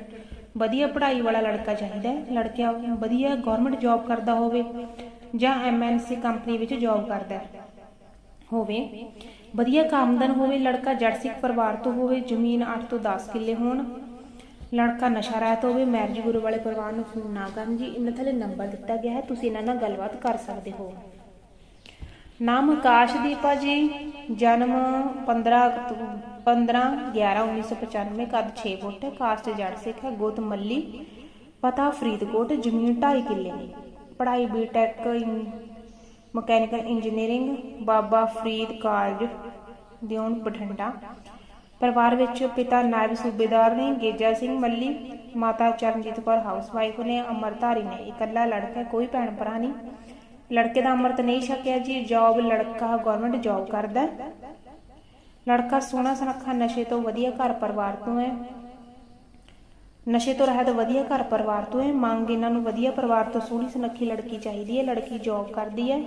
ਵਧੀਆ ਪੜ੍ਹਾਈ ਵਾਲਾ ਲੜਕਾ ਚਾਹੀਦਾ ਹੈ। ਲੜਕਿਆ ਵਧੀਆ ਗਵਰਨਮੈਂਟ ਜੌਬ ਕਰਦਾ ਹੋਵੇ ਜਾਂ ਐਮਐਨਸੀ ਕੰਪਨੀ ਵਿੱਚ ਜੌਬ ਕਰਦਾ ਹੋਵੇ, ਵਧੀਆ ਕਾਮਦਨ ਹੋਵੇ, ਲੜਕਾ ਜੱਟ ਸਿੱਖ ਪਰਿਵਾਰ ਤੋਂ ਹੋਵੇ, ਜ਼ਮੀਨ 8 ਤੋਂ 10 ਕਿੱਲੇ ਹੋਣ, ਲੜਕਾ ਨਸ਼ਾ ਰਹਿਤ ਹੋਵੇ ਮੈਰਿਜ ਗੁਰੂ ਵਾਲੇ ਪਰਿਵਾਰ ਨੂੰ ਫੋਨ ਨਾ ਕਰਨ ਜੀ, ਇਹਨਾਂ ਥੱਲੇ ਨੰਬਰ ਦਿੱਤਾ ਗਿਆ ਹੈ, ਤੁਸੀਂ ਇਹਨਾਂ ਨਾਲ ਗੱਲਬਾਤ ਕਰ ਸਕਦੇ ਹੋ। ਨਾਮ ਆਕਾਸ਼ਦੀਪਾ ਜੀ। ਜਨਮ 15 ਅਕਤੂਬਰ 15 11 1995 ਕੱਦ 6 ਫੁੱਟ ਕਾਸਟ ਜੜ ਸਿੱਖ ਹੈ, ਗੋਤ ਮੱਲੀ, ਪਤਾ ਫਰੀਦਕੋਟ, ਜ਼ਮੀਨ 2.5 ਕਿੱਲੇ। ਪੜ੍ਹਾਈ BTech mechanical engineering, Baba Farid college ਦਿਉਣ Bathinda. ਪਰਿਵਾਰ ਵਿੱਚ ਪਿਤਾ ਨਾਇਬ ਸੂਬੇਦਾਰ ਨੇ, ਗੇਜਾ ਸਿੰਘ ਮੱਲੀ, ਮਾਤਾ ਚਰਨਜੀਤ ਕੌਰ ਹਾਊਸਵਾਈਫ ਨੇ, ਅਮਰਧਾਰੀ ਨੇ। ਇਕੱਲਾ ਲੜਕਾ ਕੋਈ ਭੈਣ ਭਰਾ ਨਹੀਂ। ਲੜਕੇ ਦਾ ਅੰਮ੍ਰਿਤ ਨਹੀਂ ਛਕਿਆ ਜੀ ਜੌਬ ਲੜਕਾ ਗਵਰਨਮੈਂਟ ਜੌਬ ਕਰਦਾ ਲੜਕਾ ਸੋਹਣਾ ਸੁਨੱਖਾ, ਨਸ਼ੇ ਤੋਂ ਵਧੀਆ ਘਰ ਪਰਿਵਾਰ ਤੋਂ ਹੈ। ਨਸ਼ੇ ਤੋਂ ਰਹਿਤ ਵਧੀਆ ਘਰ ਪਰਿਵਾਰ ਤੋਂ ਹੈ। ਮੰਗ ਇਹਨਾਂ ਨੂੰ ਵਧੀਆ ਪਰਿਵਾਰ ਤੋਂ, ਸੋਹਣੀ ਸੁਨੱਖੀ ਲੜਕੀ ਚਾਹੀਦੀ ਹੈ। ਲੜਕੀ ਜੌਬ ਕਰਦੀ ਹੈ।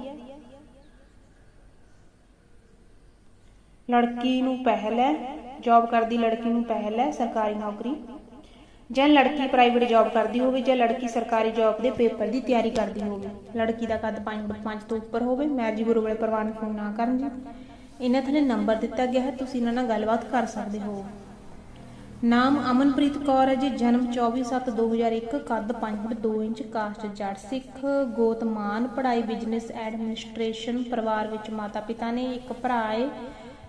ਲੜਕੀ ਨੂੰ ਪਹਿਲ ਹੈ। ਜੌਬ ਕਰਦੀ ਲੜਕੀ ਨੂੰ ਪਹਿਲ ਹੈ। ਸਰਕਾਰੀ ਨੌਕਰੀ। ਜਾਂ ਲੜਕੀ ਪ੍ਰਾਈਵੇਟ ਜੌਬ ਕਰਦੀ ਹੋਵੇ ਜਾਂ ਲੜਕੀ ਸਰਕਾਰੀ ਜੌਬ ਦੇ ਪੇਪਰ ਦੀ ਤਿਆਰੀ ਕਰਦੀ ਹੋਵੇ। ਲੜਕੀ ਦਾ ਕੱਦ 5 5 ਤੋਂ ਉੱਪਰ ਹੋਵੇ ਮੈਰਿਜ ਗੁਰੂ ਵਾਲੇ ਪਰਿਵਾਰ ਫੋਨ ਨਾ ਕਰਨ ਜੀ। ਇਹਨਾਂ ਥੱਲੇ ਨੰਬਰ ਦਿੱਤਾ ਗਿਆ ਹੈ, ਤੁਸੀਂ ਇਹਨਾਂ ਨਾਲ ਗੱਲਬਾਤ ਕਰ ਸਕਦੇ ਹੋ। ਨਾਮ ਅਮਨਪ੍ਰੀਤ ਕੌਰ ਹੈ ਜੀ, ਜਨਮ 24/7/2001 ਕੱਦ 5 ਫੁੱਟ 2 ਇੰਚ ਕਾਸਟ ਜੱਟ ਸਿੱਖ, ਗੋਤਮਾਨ, ਪੜ੍ਹਾਈ ਬਿਜ਼ਨਸ ਐਡਮਿਨਿਸਟ੍ਰੇਸ਼ਨ ਪਰਿਵਾਰ ਵਿੱਚ ਮਾਤਾ ਪਿਤਾ ਨੇ, ਇੱਕ ਭਰਾ ਹੈ।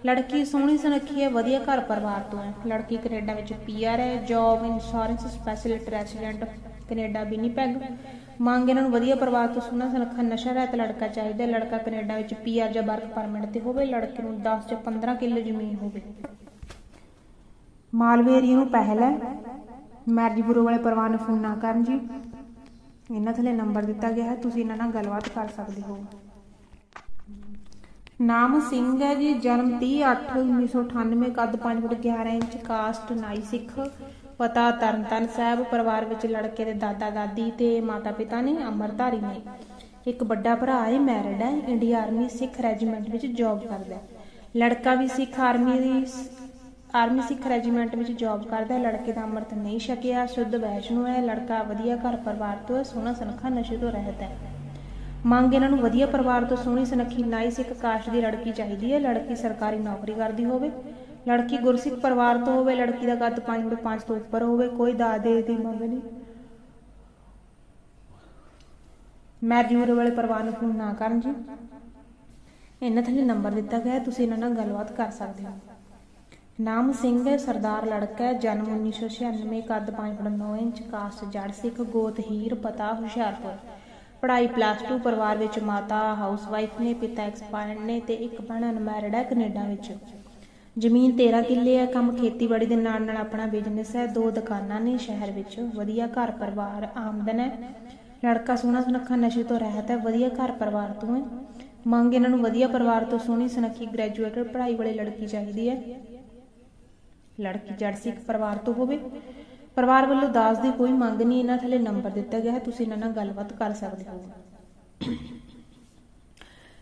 ਲੜਕੀ ਸੋਹਣੀ ਸੁਨੱਖੀ ਹੈ, ਵਧੀਆ ਘਰ ਪਰਿਵਾਰ ਤੋਂ ਹੈ। ਲੜਕੀ ਕੈਨੇਡਾ ਵਿੱਚ ਪੀਆਰ ਹੈ job insurance specialist resident Canada Winnipeg ਮੰਗ ਇਹਨਾਂ ਨੂੰ ਵਧੀਆ ਪਰਿਵਾਰ ਤੋਂ ਸੋਹਣਾ ਸੁਨੱਖਾ ਨਸ਼ਾ ਰਹਿਤ ਲੜਕਾ ਚਾਹੀਦਾ ਲੜਕਾ ਕੈਨੇਡਾ ਵਿੱਚ ਪੀਆਰ ਜਾਂ ਵਰਕ ਪਰਮਿਟ ਤੇ ਹੋਵੇ, ਲੜਕੇ ਨੂੰ 10 ਜਾਂ 15 ਕਿੱਲੇ ਜ਼ਮੀਨ ਹੋਵੇ। ਮਾਲਵੇ ਏਰੀਆ ਨੂੰ ਪਹਿਲ ਹੈ। ਮੈਰਿਜ ਬਿਊਰੋ ਵਾਲੇ ਪਰਿਵਾਰ ਨੂੰ ਫੋਨ ਨਾ ਕਰਨ ਜੀ। ਇਹਨਾਂ ਥੱਲੇ ਨੰਬਰ ਦਿੱਤਾ ਗਿਆ ਹੈ। ਤੁਸੀਂ ਇਹਨਾਂ ਨਾਲ ਗੱਲਬਾਤ ਕਰ ਸਕਦੇ ਹੋ। ਨਾਮ ਸਿੰਘ ਹੈ ਜੀ, ਜਨਮ 30/8/1998 ਕੱਦ 5 ਫੁੱਟ 11 ਇੰਚ ਕਾਸਟ ਨਾਈ ਸਿੱਖ, ਪਤਾ ਤਰਨਤਨ ਸਾਹਿਬ, ਪਰਿਵਾਰ ਵਿੱਚ ਲੜਕੇ ਦੇ ਦਾਦਾ ਦਾਦੀ ਤੇ ਮਾਤਾ ਪਿਤਾ ਨੇ ਅਮਰਧਾਰੀ ਨੇ। ਇੱਕ ਵੱਡਾ ਭਰਾ ਹੈ, ਮੈਰਿਡ ਹੈ ਇੰਡੀਆ ਆਰਮੀ ਸਿੱਖ ਰੈਜੀਮੈਂਟ ਵਿੱਚ ਜੌਬ ਕਰਦਾ ਹੈ। ਲੜਕਾ ਵੀ ਸਿੱਖ ਆਰਮੀ ਦੀ ਆਰਮੀ ਸਿੱਖ ਰੈਜੀਮੈਂਟ ਵਿੱਚ ਜੌਬ ਕਰਦਾ ਹੈ, ਲੜਕੇ ਦਾ ਅੰਮ੍ਰਿਤ ਨਹੀਂ ਛਕਿਆ, ਸ਼ੁੱਧ ਵੈਸ਼ਨੂ ਹੈ, ਲੜਕਾ ਵਧੀਆ ਘਰ ਪਰਿਵਾਰ ਤੋਂ ਹੈ, ਸੋਹਣਾ ਸੁਨੱਖਾ, ਨਸ਼ੇ ਤੋਂ ਰਹਿਤ ਹੈ। ਮੰਗ ਇਹਨਾਂ ਨੂੰ ਵਧੀਆ ਪਰਿਵਾਰ ਤੋਂ ਸੋਹਣੀ ਸੁਨੱਖੀ ਨਾਈ ਸਿੱਖ ਕਾਸ਼ ਦੀ ਲੜਕੀ ਚਾਹੀਦੀ ਹੈ। ਲੜਕੀ ਸਰਕਾਰੀ ਨੌਕਰੀ ਕਰਦੀ ਹੋਵੇ, ਲੜਕੀ ਗੁਰਸਿੱਖ ਪਰਿਵਾਰ ਤੋਂ ਹੋਵੇ, ਲੜਕੀ ਦਾ ਕੱਦ 5 ਫੁੱਟ 5 ਤੋਂ ਉੱਪਰ ਹੋਵੇ, ਕੋਈ ਦਾਦੇ ਦੀ ਮੰਗ ਨਹੀਂ। ਮੈਰਿਜ ਬਿਊਰੋ ਵਾਲੇ ਪਰਿਵਾਰ ਨੂੰ ਫੋਨ ਨਾ ਕਰਨ ਜੀ। ਇਹਨਾਂ ਥੱਲੇ ਨੰਬਰ ਦਿੱਤਾ ਗਿਆ ਤੁਸੀਂ ਇਹਨਾਂ ਨਾਲ ਗੱਲਬਾਤ ਕਰ ਸਕਦੇ ਹੋ। ਨਾਮ ਸਿੰਘ ਹੈ, ਸਰਦਾਰ ਲੜਕਾ ਹੈ, ਜਨਮ 1996 ਕੱਦ 5 ਫੁੱਟ 9 ਇੰਚ ਕਾਸਟ ਜੜ ਸਿੱਖ, ਗੋਤ ਹੀਰ, ਪਤਾ ਹੁਸ਼ਿਆਰਪੁਰ। ਪੜ੍ਹਾਈ ਪਲੱਸ 2 ਪਰਿਵਾਰ ਵਿੱਚ ਮਾਤਾ ਹਾਊਸਵਾਈਫ ਨੇ, ਪਿਤਾ ਐਕਸਪਾਇਰਡ ਨੇ ਤੇ ਇੱਕ ਭੈਣ ਅਨਮੈਰਿਡ ਹੈ ਕੈਨੇਡਾ ਵਿੱਚ। ਜ਼ਮੀਨ 13 ਕਿੱਲੇ ਹੈ, ਕੰਮ ਖੇਤੀਬਾੜੀ ਦੇ ਨਾਲ ਨਾਲ ਆਪਣਾ ਬਿਜ਼ਨਸ ਹੈ। ਦੋ ਦੁਕਾਨਾਂ ਨੇ ਸ਼ਹਿਰ ਵਿੱਚ, ਵਧੀਆ ਘਰ ਪਰਿਵਾਰ ਆਮਦਨ ਹੈ। ਲੜਕਾ ਸੋਹਣਾ ਸੁਨੱਖਾ, ਨਸ਼ੇ ਤੋਂ ਰਹਿਤ ਹੈ, ਵਧੀਆ ਘਰ ਪਰਿਵਾਰ ਤੋਂ ਹੈ। ਮੰਗ ਇਹਨਾਂ ਨੂੰ ਵਧੀਆ ਪਰਿਵਾਰ ਤੋਂ ਸੋਹਣੀ, ਸੁਨੱਖੀ ਗ੍ਰੈਜੂਏਟਡ ਪੜ੍ਹਾਈ ਵਾਲੀ ਲੜਕੀ ਚਾਹੀਦੀ ਹੈ। ਲੜਕੀ ਜੜ ਸਿੱਖ ਪਰਿਵਾਰ ਤੋਂ ਹੋਵੇ। ਪਰਿਵਾਰ ਵੱਲੋਂ ਦਾਜ ਦੀ ਕੋਈ ਮੰਗ ਨਹੀਂ, ਇਹਨਾਂ ਥੱਲੇ ਨੰਬਰ ਦਿੱਤਾ ਗਿਆ ਹੈ, ਤੁਸੀਂ ਇਹਨਾਂ ਨਾਲ ਗੱਲਬਾਤ ਕਰ ਸਕਦੇ ਹੋ।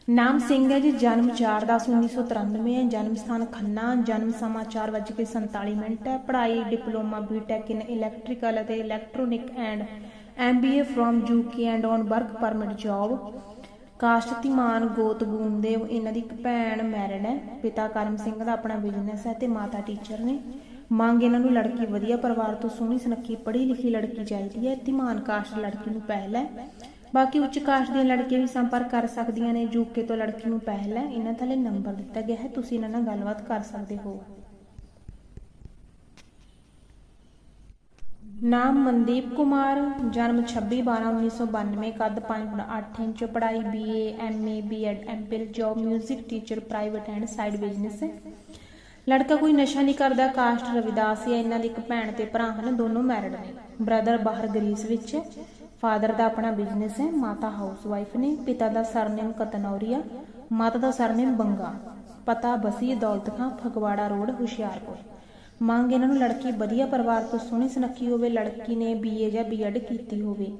ਨਾਮ ਸਿੰਘ ਹੈ ਜੀ, ਜਨਮ 4/10/1993 ਹੈ, ਜਨਮ ਸਥਾਨ ਖੰਨਾ, ਜਨਮ ਸਮਾਂ 4:47 ਮਿੰਟ ਹੈ, ਪੜ੍ਹਾਈ, ਡਿਪਲੋਮਾ ਬੀਟੈਕ ਇਨ ਇਲੈਕਟ੍ਰੀਕਲ ਅਤੇ electronic and MBA from UK and on work permit job caste Dhiman ਗੋਤ ਗੂੰਦੇਵ ਇਹਨਾਂ ਦੀ ਇੱਕ ਭੈਣ ਮੈਰਿਡ ਹੈ, ਪਿਤਾ ਕਰਮ ਸਿੰਘ ਦਾ ਆਪਣਾ ਬਿਜ਼ਨਸ ਹੈ ਤੇ ਮਾਤਾ ਟੀਚਰ ਨੇ। ਮੰਗ ਇਹਨਾਂ ਨੂੰ ਲੜਕੀ ਵਧੀਆ ਪਰਿਵਾਰ ਤੋਂ ਸੋਹਣੀ ਸੁਨੱਖੀ ਪੜ੍ਹੀ ਲਿਖੀ ਲੜਕੀ ਚਾਹੀਦੀ ਹੈ ਧੀਮਾਨ ਕਾਸ਼ਟ ਲੜਕੀ ਨੂੰ ਪਹਿਲ ਹੈ। ਬਾਕੀ ਉੱਚ ਕਾਸਟ ਦੀਆਂ ਲੜਕੀਆਂ ਵੀ ਸੰਪਰਕ ਕਰ ਸਕਦੀਆਂ ਨੇ, ਯੂਕੇ ਤੋਂ ਲੜਕੀ ਨੂੰ ਪਹਿਲ ਹੈ। ਇਹਨਾਂ ਥੱਲੇ ਨੰਬਰ ਦਿੱਤਾ ਗਿਆ ਹੈ, ਤੁਸੀਂ ਇਹਨਾਂ ਨਾਲ ਗੱਲਬਾਤ ਕਰ ਸਕਦੇ ਹੋ। ਨਾਮ ਮਨਦੀਪ ਕੁਮਾਰ, ਜਨਮ 26/12/1992 ਕੱਦ 5.8 ਇੰਚ, ਪੜ੍ਹਾਈ BA MA BEd MPhil job 뮤직 teacher private and side business ਹੈ ਲੜਕਾ ਕੋਈ ਨਸ਼ਾ ਨਹੀਂ ਕਰਦਾ, ਕਾਸਟ ਰਵਿਦਾਸ ਹੈ ਇਹਨਾਂ ਦੀ ਇੱਕ ਭੈਣ ਤੇ ਭਰਾ ਹਨ, ਦੋਨੋਂ ਮੈਰਿਡ ਨੇ। ਬ੍ਰਦਰ ਬਾਹਰ ਗ੍ਰੀਸ ਵਿੱਚ ਫਾਦਰ ਦਾ ਆਪਣਾ ਬਿਜ਼ਨਸ ਹੈ, ਮਾਤਾ ਹਾਊਸ ਵਾਈਫ ਨੇ, ਪਿਤਾ ਦਾ ਸਰਨੇਮ ਕਤਨੌਰੀਆ, ਮਾਤਾ ਦਾ ਸਰਨੇਮ ਬੰਗਾ। ਪਤਾ ਬਸੀ ਦੌਲਤ ਖਾਂ, ਫਗਵਾੜਾ ਰੋਡ, ਹੁਸ਼ਿਆਰਪੁਰ। ਮੰਗ ਇਹਨਾਂ ਨੂੰ ਲੜਕੀ ਵਧੀਆ ਪਰਿਵਾਰ ਤੋਂ ਸੋਹਣੀ ਸੁਨੱਖੀ ਹੋਵੇ, ਲੜਕੀ ਨੇ ਬੀਏ ਜਾਂ ਬੀਐਡ ਕੀਤੀ ਹੋਵੇ।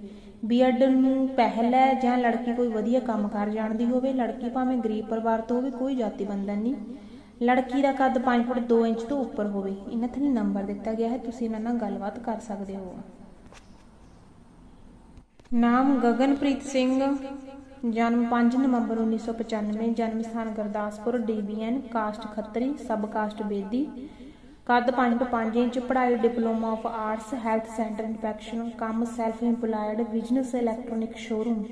ਬੀਐਡ ਨੂੰ ਪਹਿਲ ਹੈ ਜਾਂ ਲੜਕੀ ਕੋਈ ਵਧੀਆ ਕੰਮ ਕੰਮਕਾਰ ਜਾਣਦੀ ਹੋਵੇ, ਲੜਕੀ ਭਾਵੇਂ ਗਰੀਬ ਪਰਿਵਾਰ ਤੋਂ ਹੋਵੇ, ਕੋਈ ਜਾਤੀ ਬੰਧਨ ਨਹੀਂ। ਲੜਕੀ ਦਾ ਕੱਦ 5 ਫੁੱਟ 2 ਇੰਚ ਤੋਂ ਉੱਪਰ ਹੋਵੇ, ਇਹਨਾਂ ਥੱਲੇ ਨੰਬਰ ਦਿੱਤਾ ਗਿਆ ਹੈ, ਤੁਸੀਂ ਇਹਨਾਂ ਨਾਲ ਗੱਲਬਾਤ ਕਰ ਸਕਦੇ ਹੋ। ਨਾਮ ਗਗਨਪ੍ਰੀਤ ਸਿੰਘ, ਜਨਮ 5 ਨਵੰਬਰ 1995 ਜਨਮ ਸਥਾਨ Gurdaspur, DBN, caste Khatri sub caste Bedi, ਕੱਦ 5.5 ਇੰਚ, ਪੜ੍ਹਾਈ, diploma of arts, health center, infection, ਕੰਮ self employed business, electronic showroom.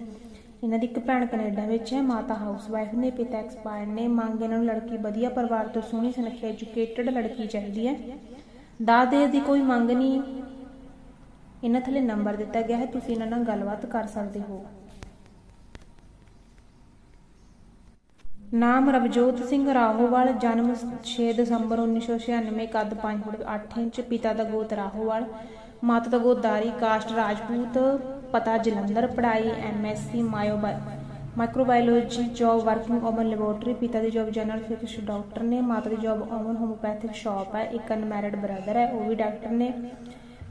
ਇਹਨਾਂ ਦੀ ਇੱਕ ਭੈਣ ਕੈਨੇਡਾ ਵਿੱਚ ਹੈ, ਮਾਤਾ ਹਾਊਸ ਵਾਈਫ ਨੇ, ਪਿਤਾ ਐਕਸਪਾਇਰ ਨੇ ਮੰਗ ਇਹਨਾਂ ਨੂੰ ਲੜਕੀ ਵਧੀਆ, ਪਰਿਵਾਰ ਤੋਂ ਸੋਹਣੀ, ਸੁਨੱਖੀ, ਐਜੂਕੇਟਡ ਲੜਕੀ ਚਾਹੀਦੀ ਹੈ। ਦਾਜ ਦਹੇਜ ਦੀ ਕੋਈ ਮੰਗ ਨਹੀਂ। ਇਹਨਾਂ ਥੱਲੇ ਨੰਬਰ ਦਿੱਤਾ ਗਿਆ ਹੈ, ਤੁਸੀਂ ਇਹਨਾਂ ਨਾਲ ਗੱਲਬਾਤ ਕਰ ਸਕਦੇ ਹੋ। ਨਾਮ ਰਵਜੋਤ ਸਿੰਘ ਰਾਹੋਵਾਲ, ਜਨਮ 6 ਦਸੰਬਰ 1996 ਕੱਦ 5 ਫੁੱਟ 8 ਇੰਚ, ਪਿਤਾ ਦਾ ਗੋਤ ਰਾਹੋਵਾਲ, ਮਾਤਾ ਦਾ ਗੋਤ ਦਾਰੀ ਕਾਸਟ ਰਾਜਪੂਤ ਪਤਾ ਜਲੰਧਰ ਪੜ੍ਹਾਈ MSc mayo microbiology job working Oman laboratory ਪਿਤਾ ਦੀ ਜੌਬ ਜਨਰਲ ਫਿਜ਼ਿਕਸ ਡਾਕਟਰ ਨੇ, ਮਾਤਾ ਦੀ ਜੌਬ ਓਮਨ ਹੋਮੋਪੈਥਿਕ ਸ਼ਾਪ ਹੈ, ਇੱਕ ਅਨਮੈਰਿਡ ਬ੍ਰਦਰ ਹੈ, ਉਹ ਵੀ ਡਾਕਟਰ ਨੇ।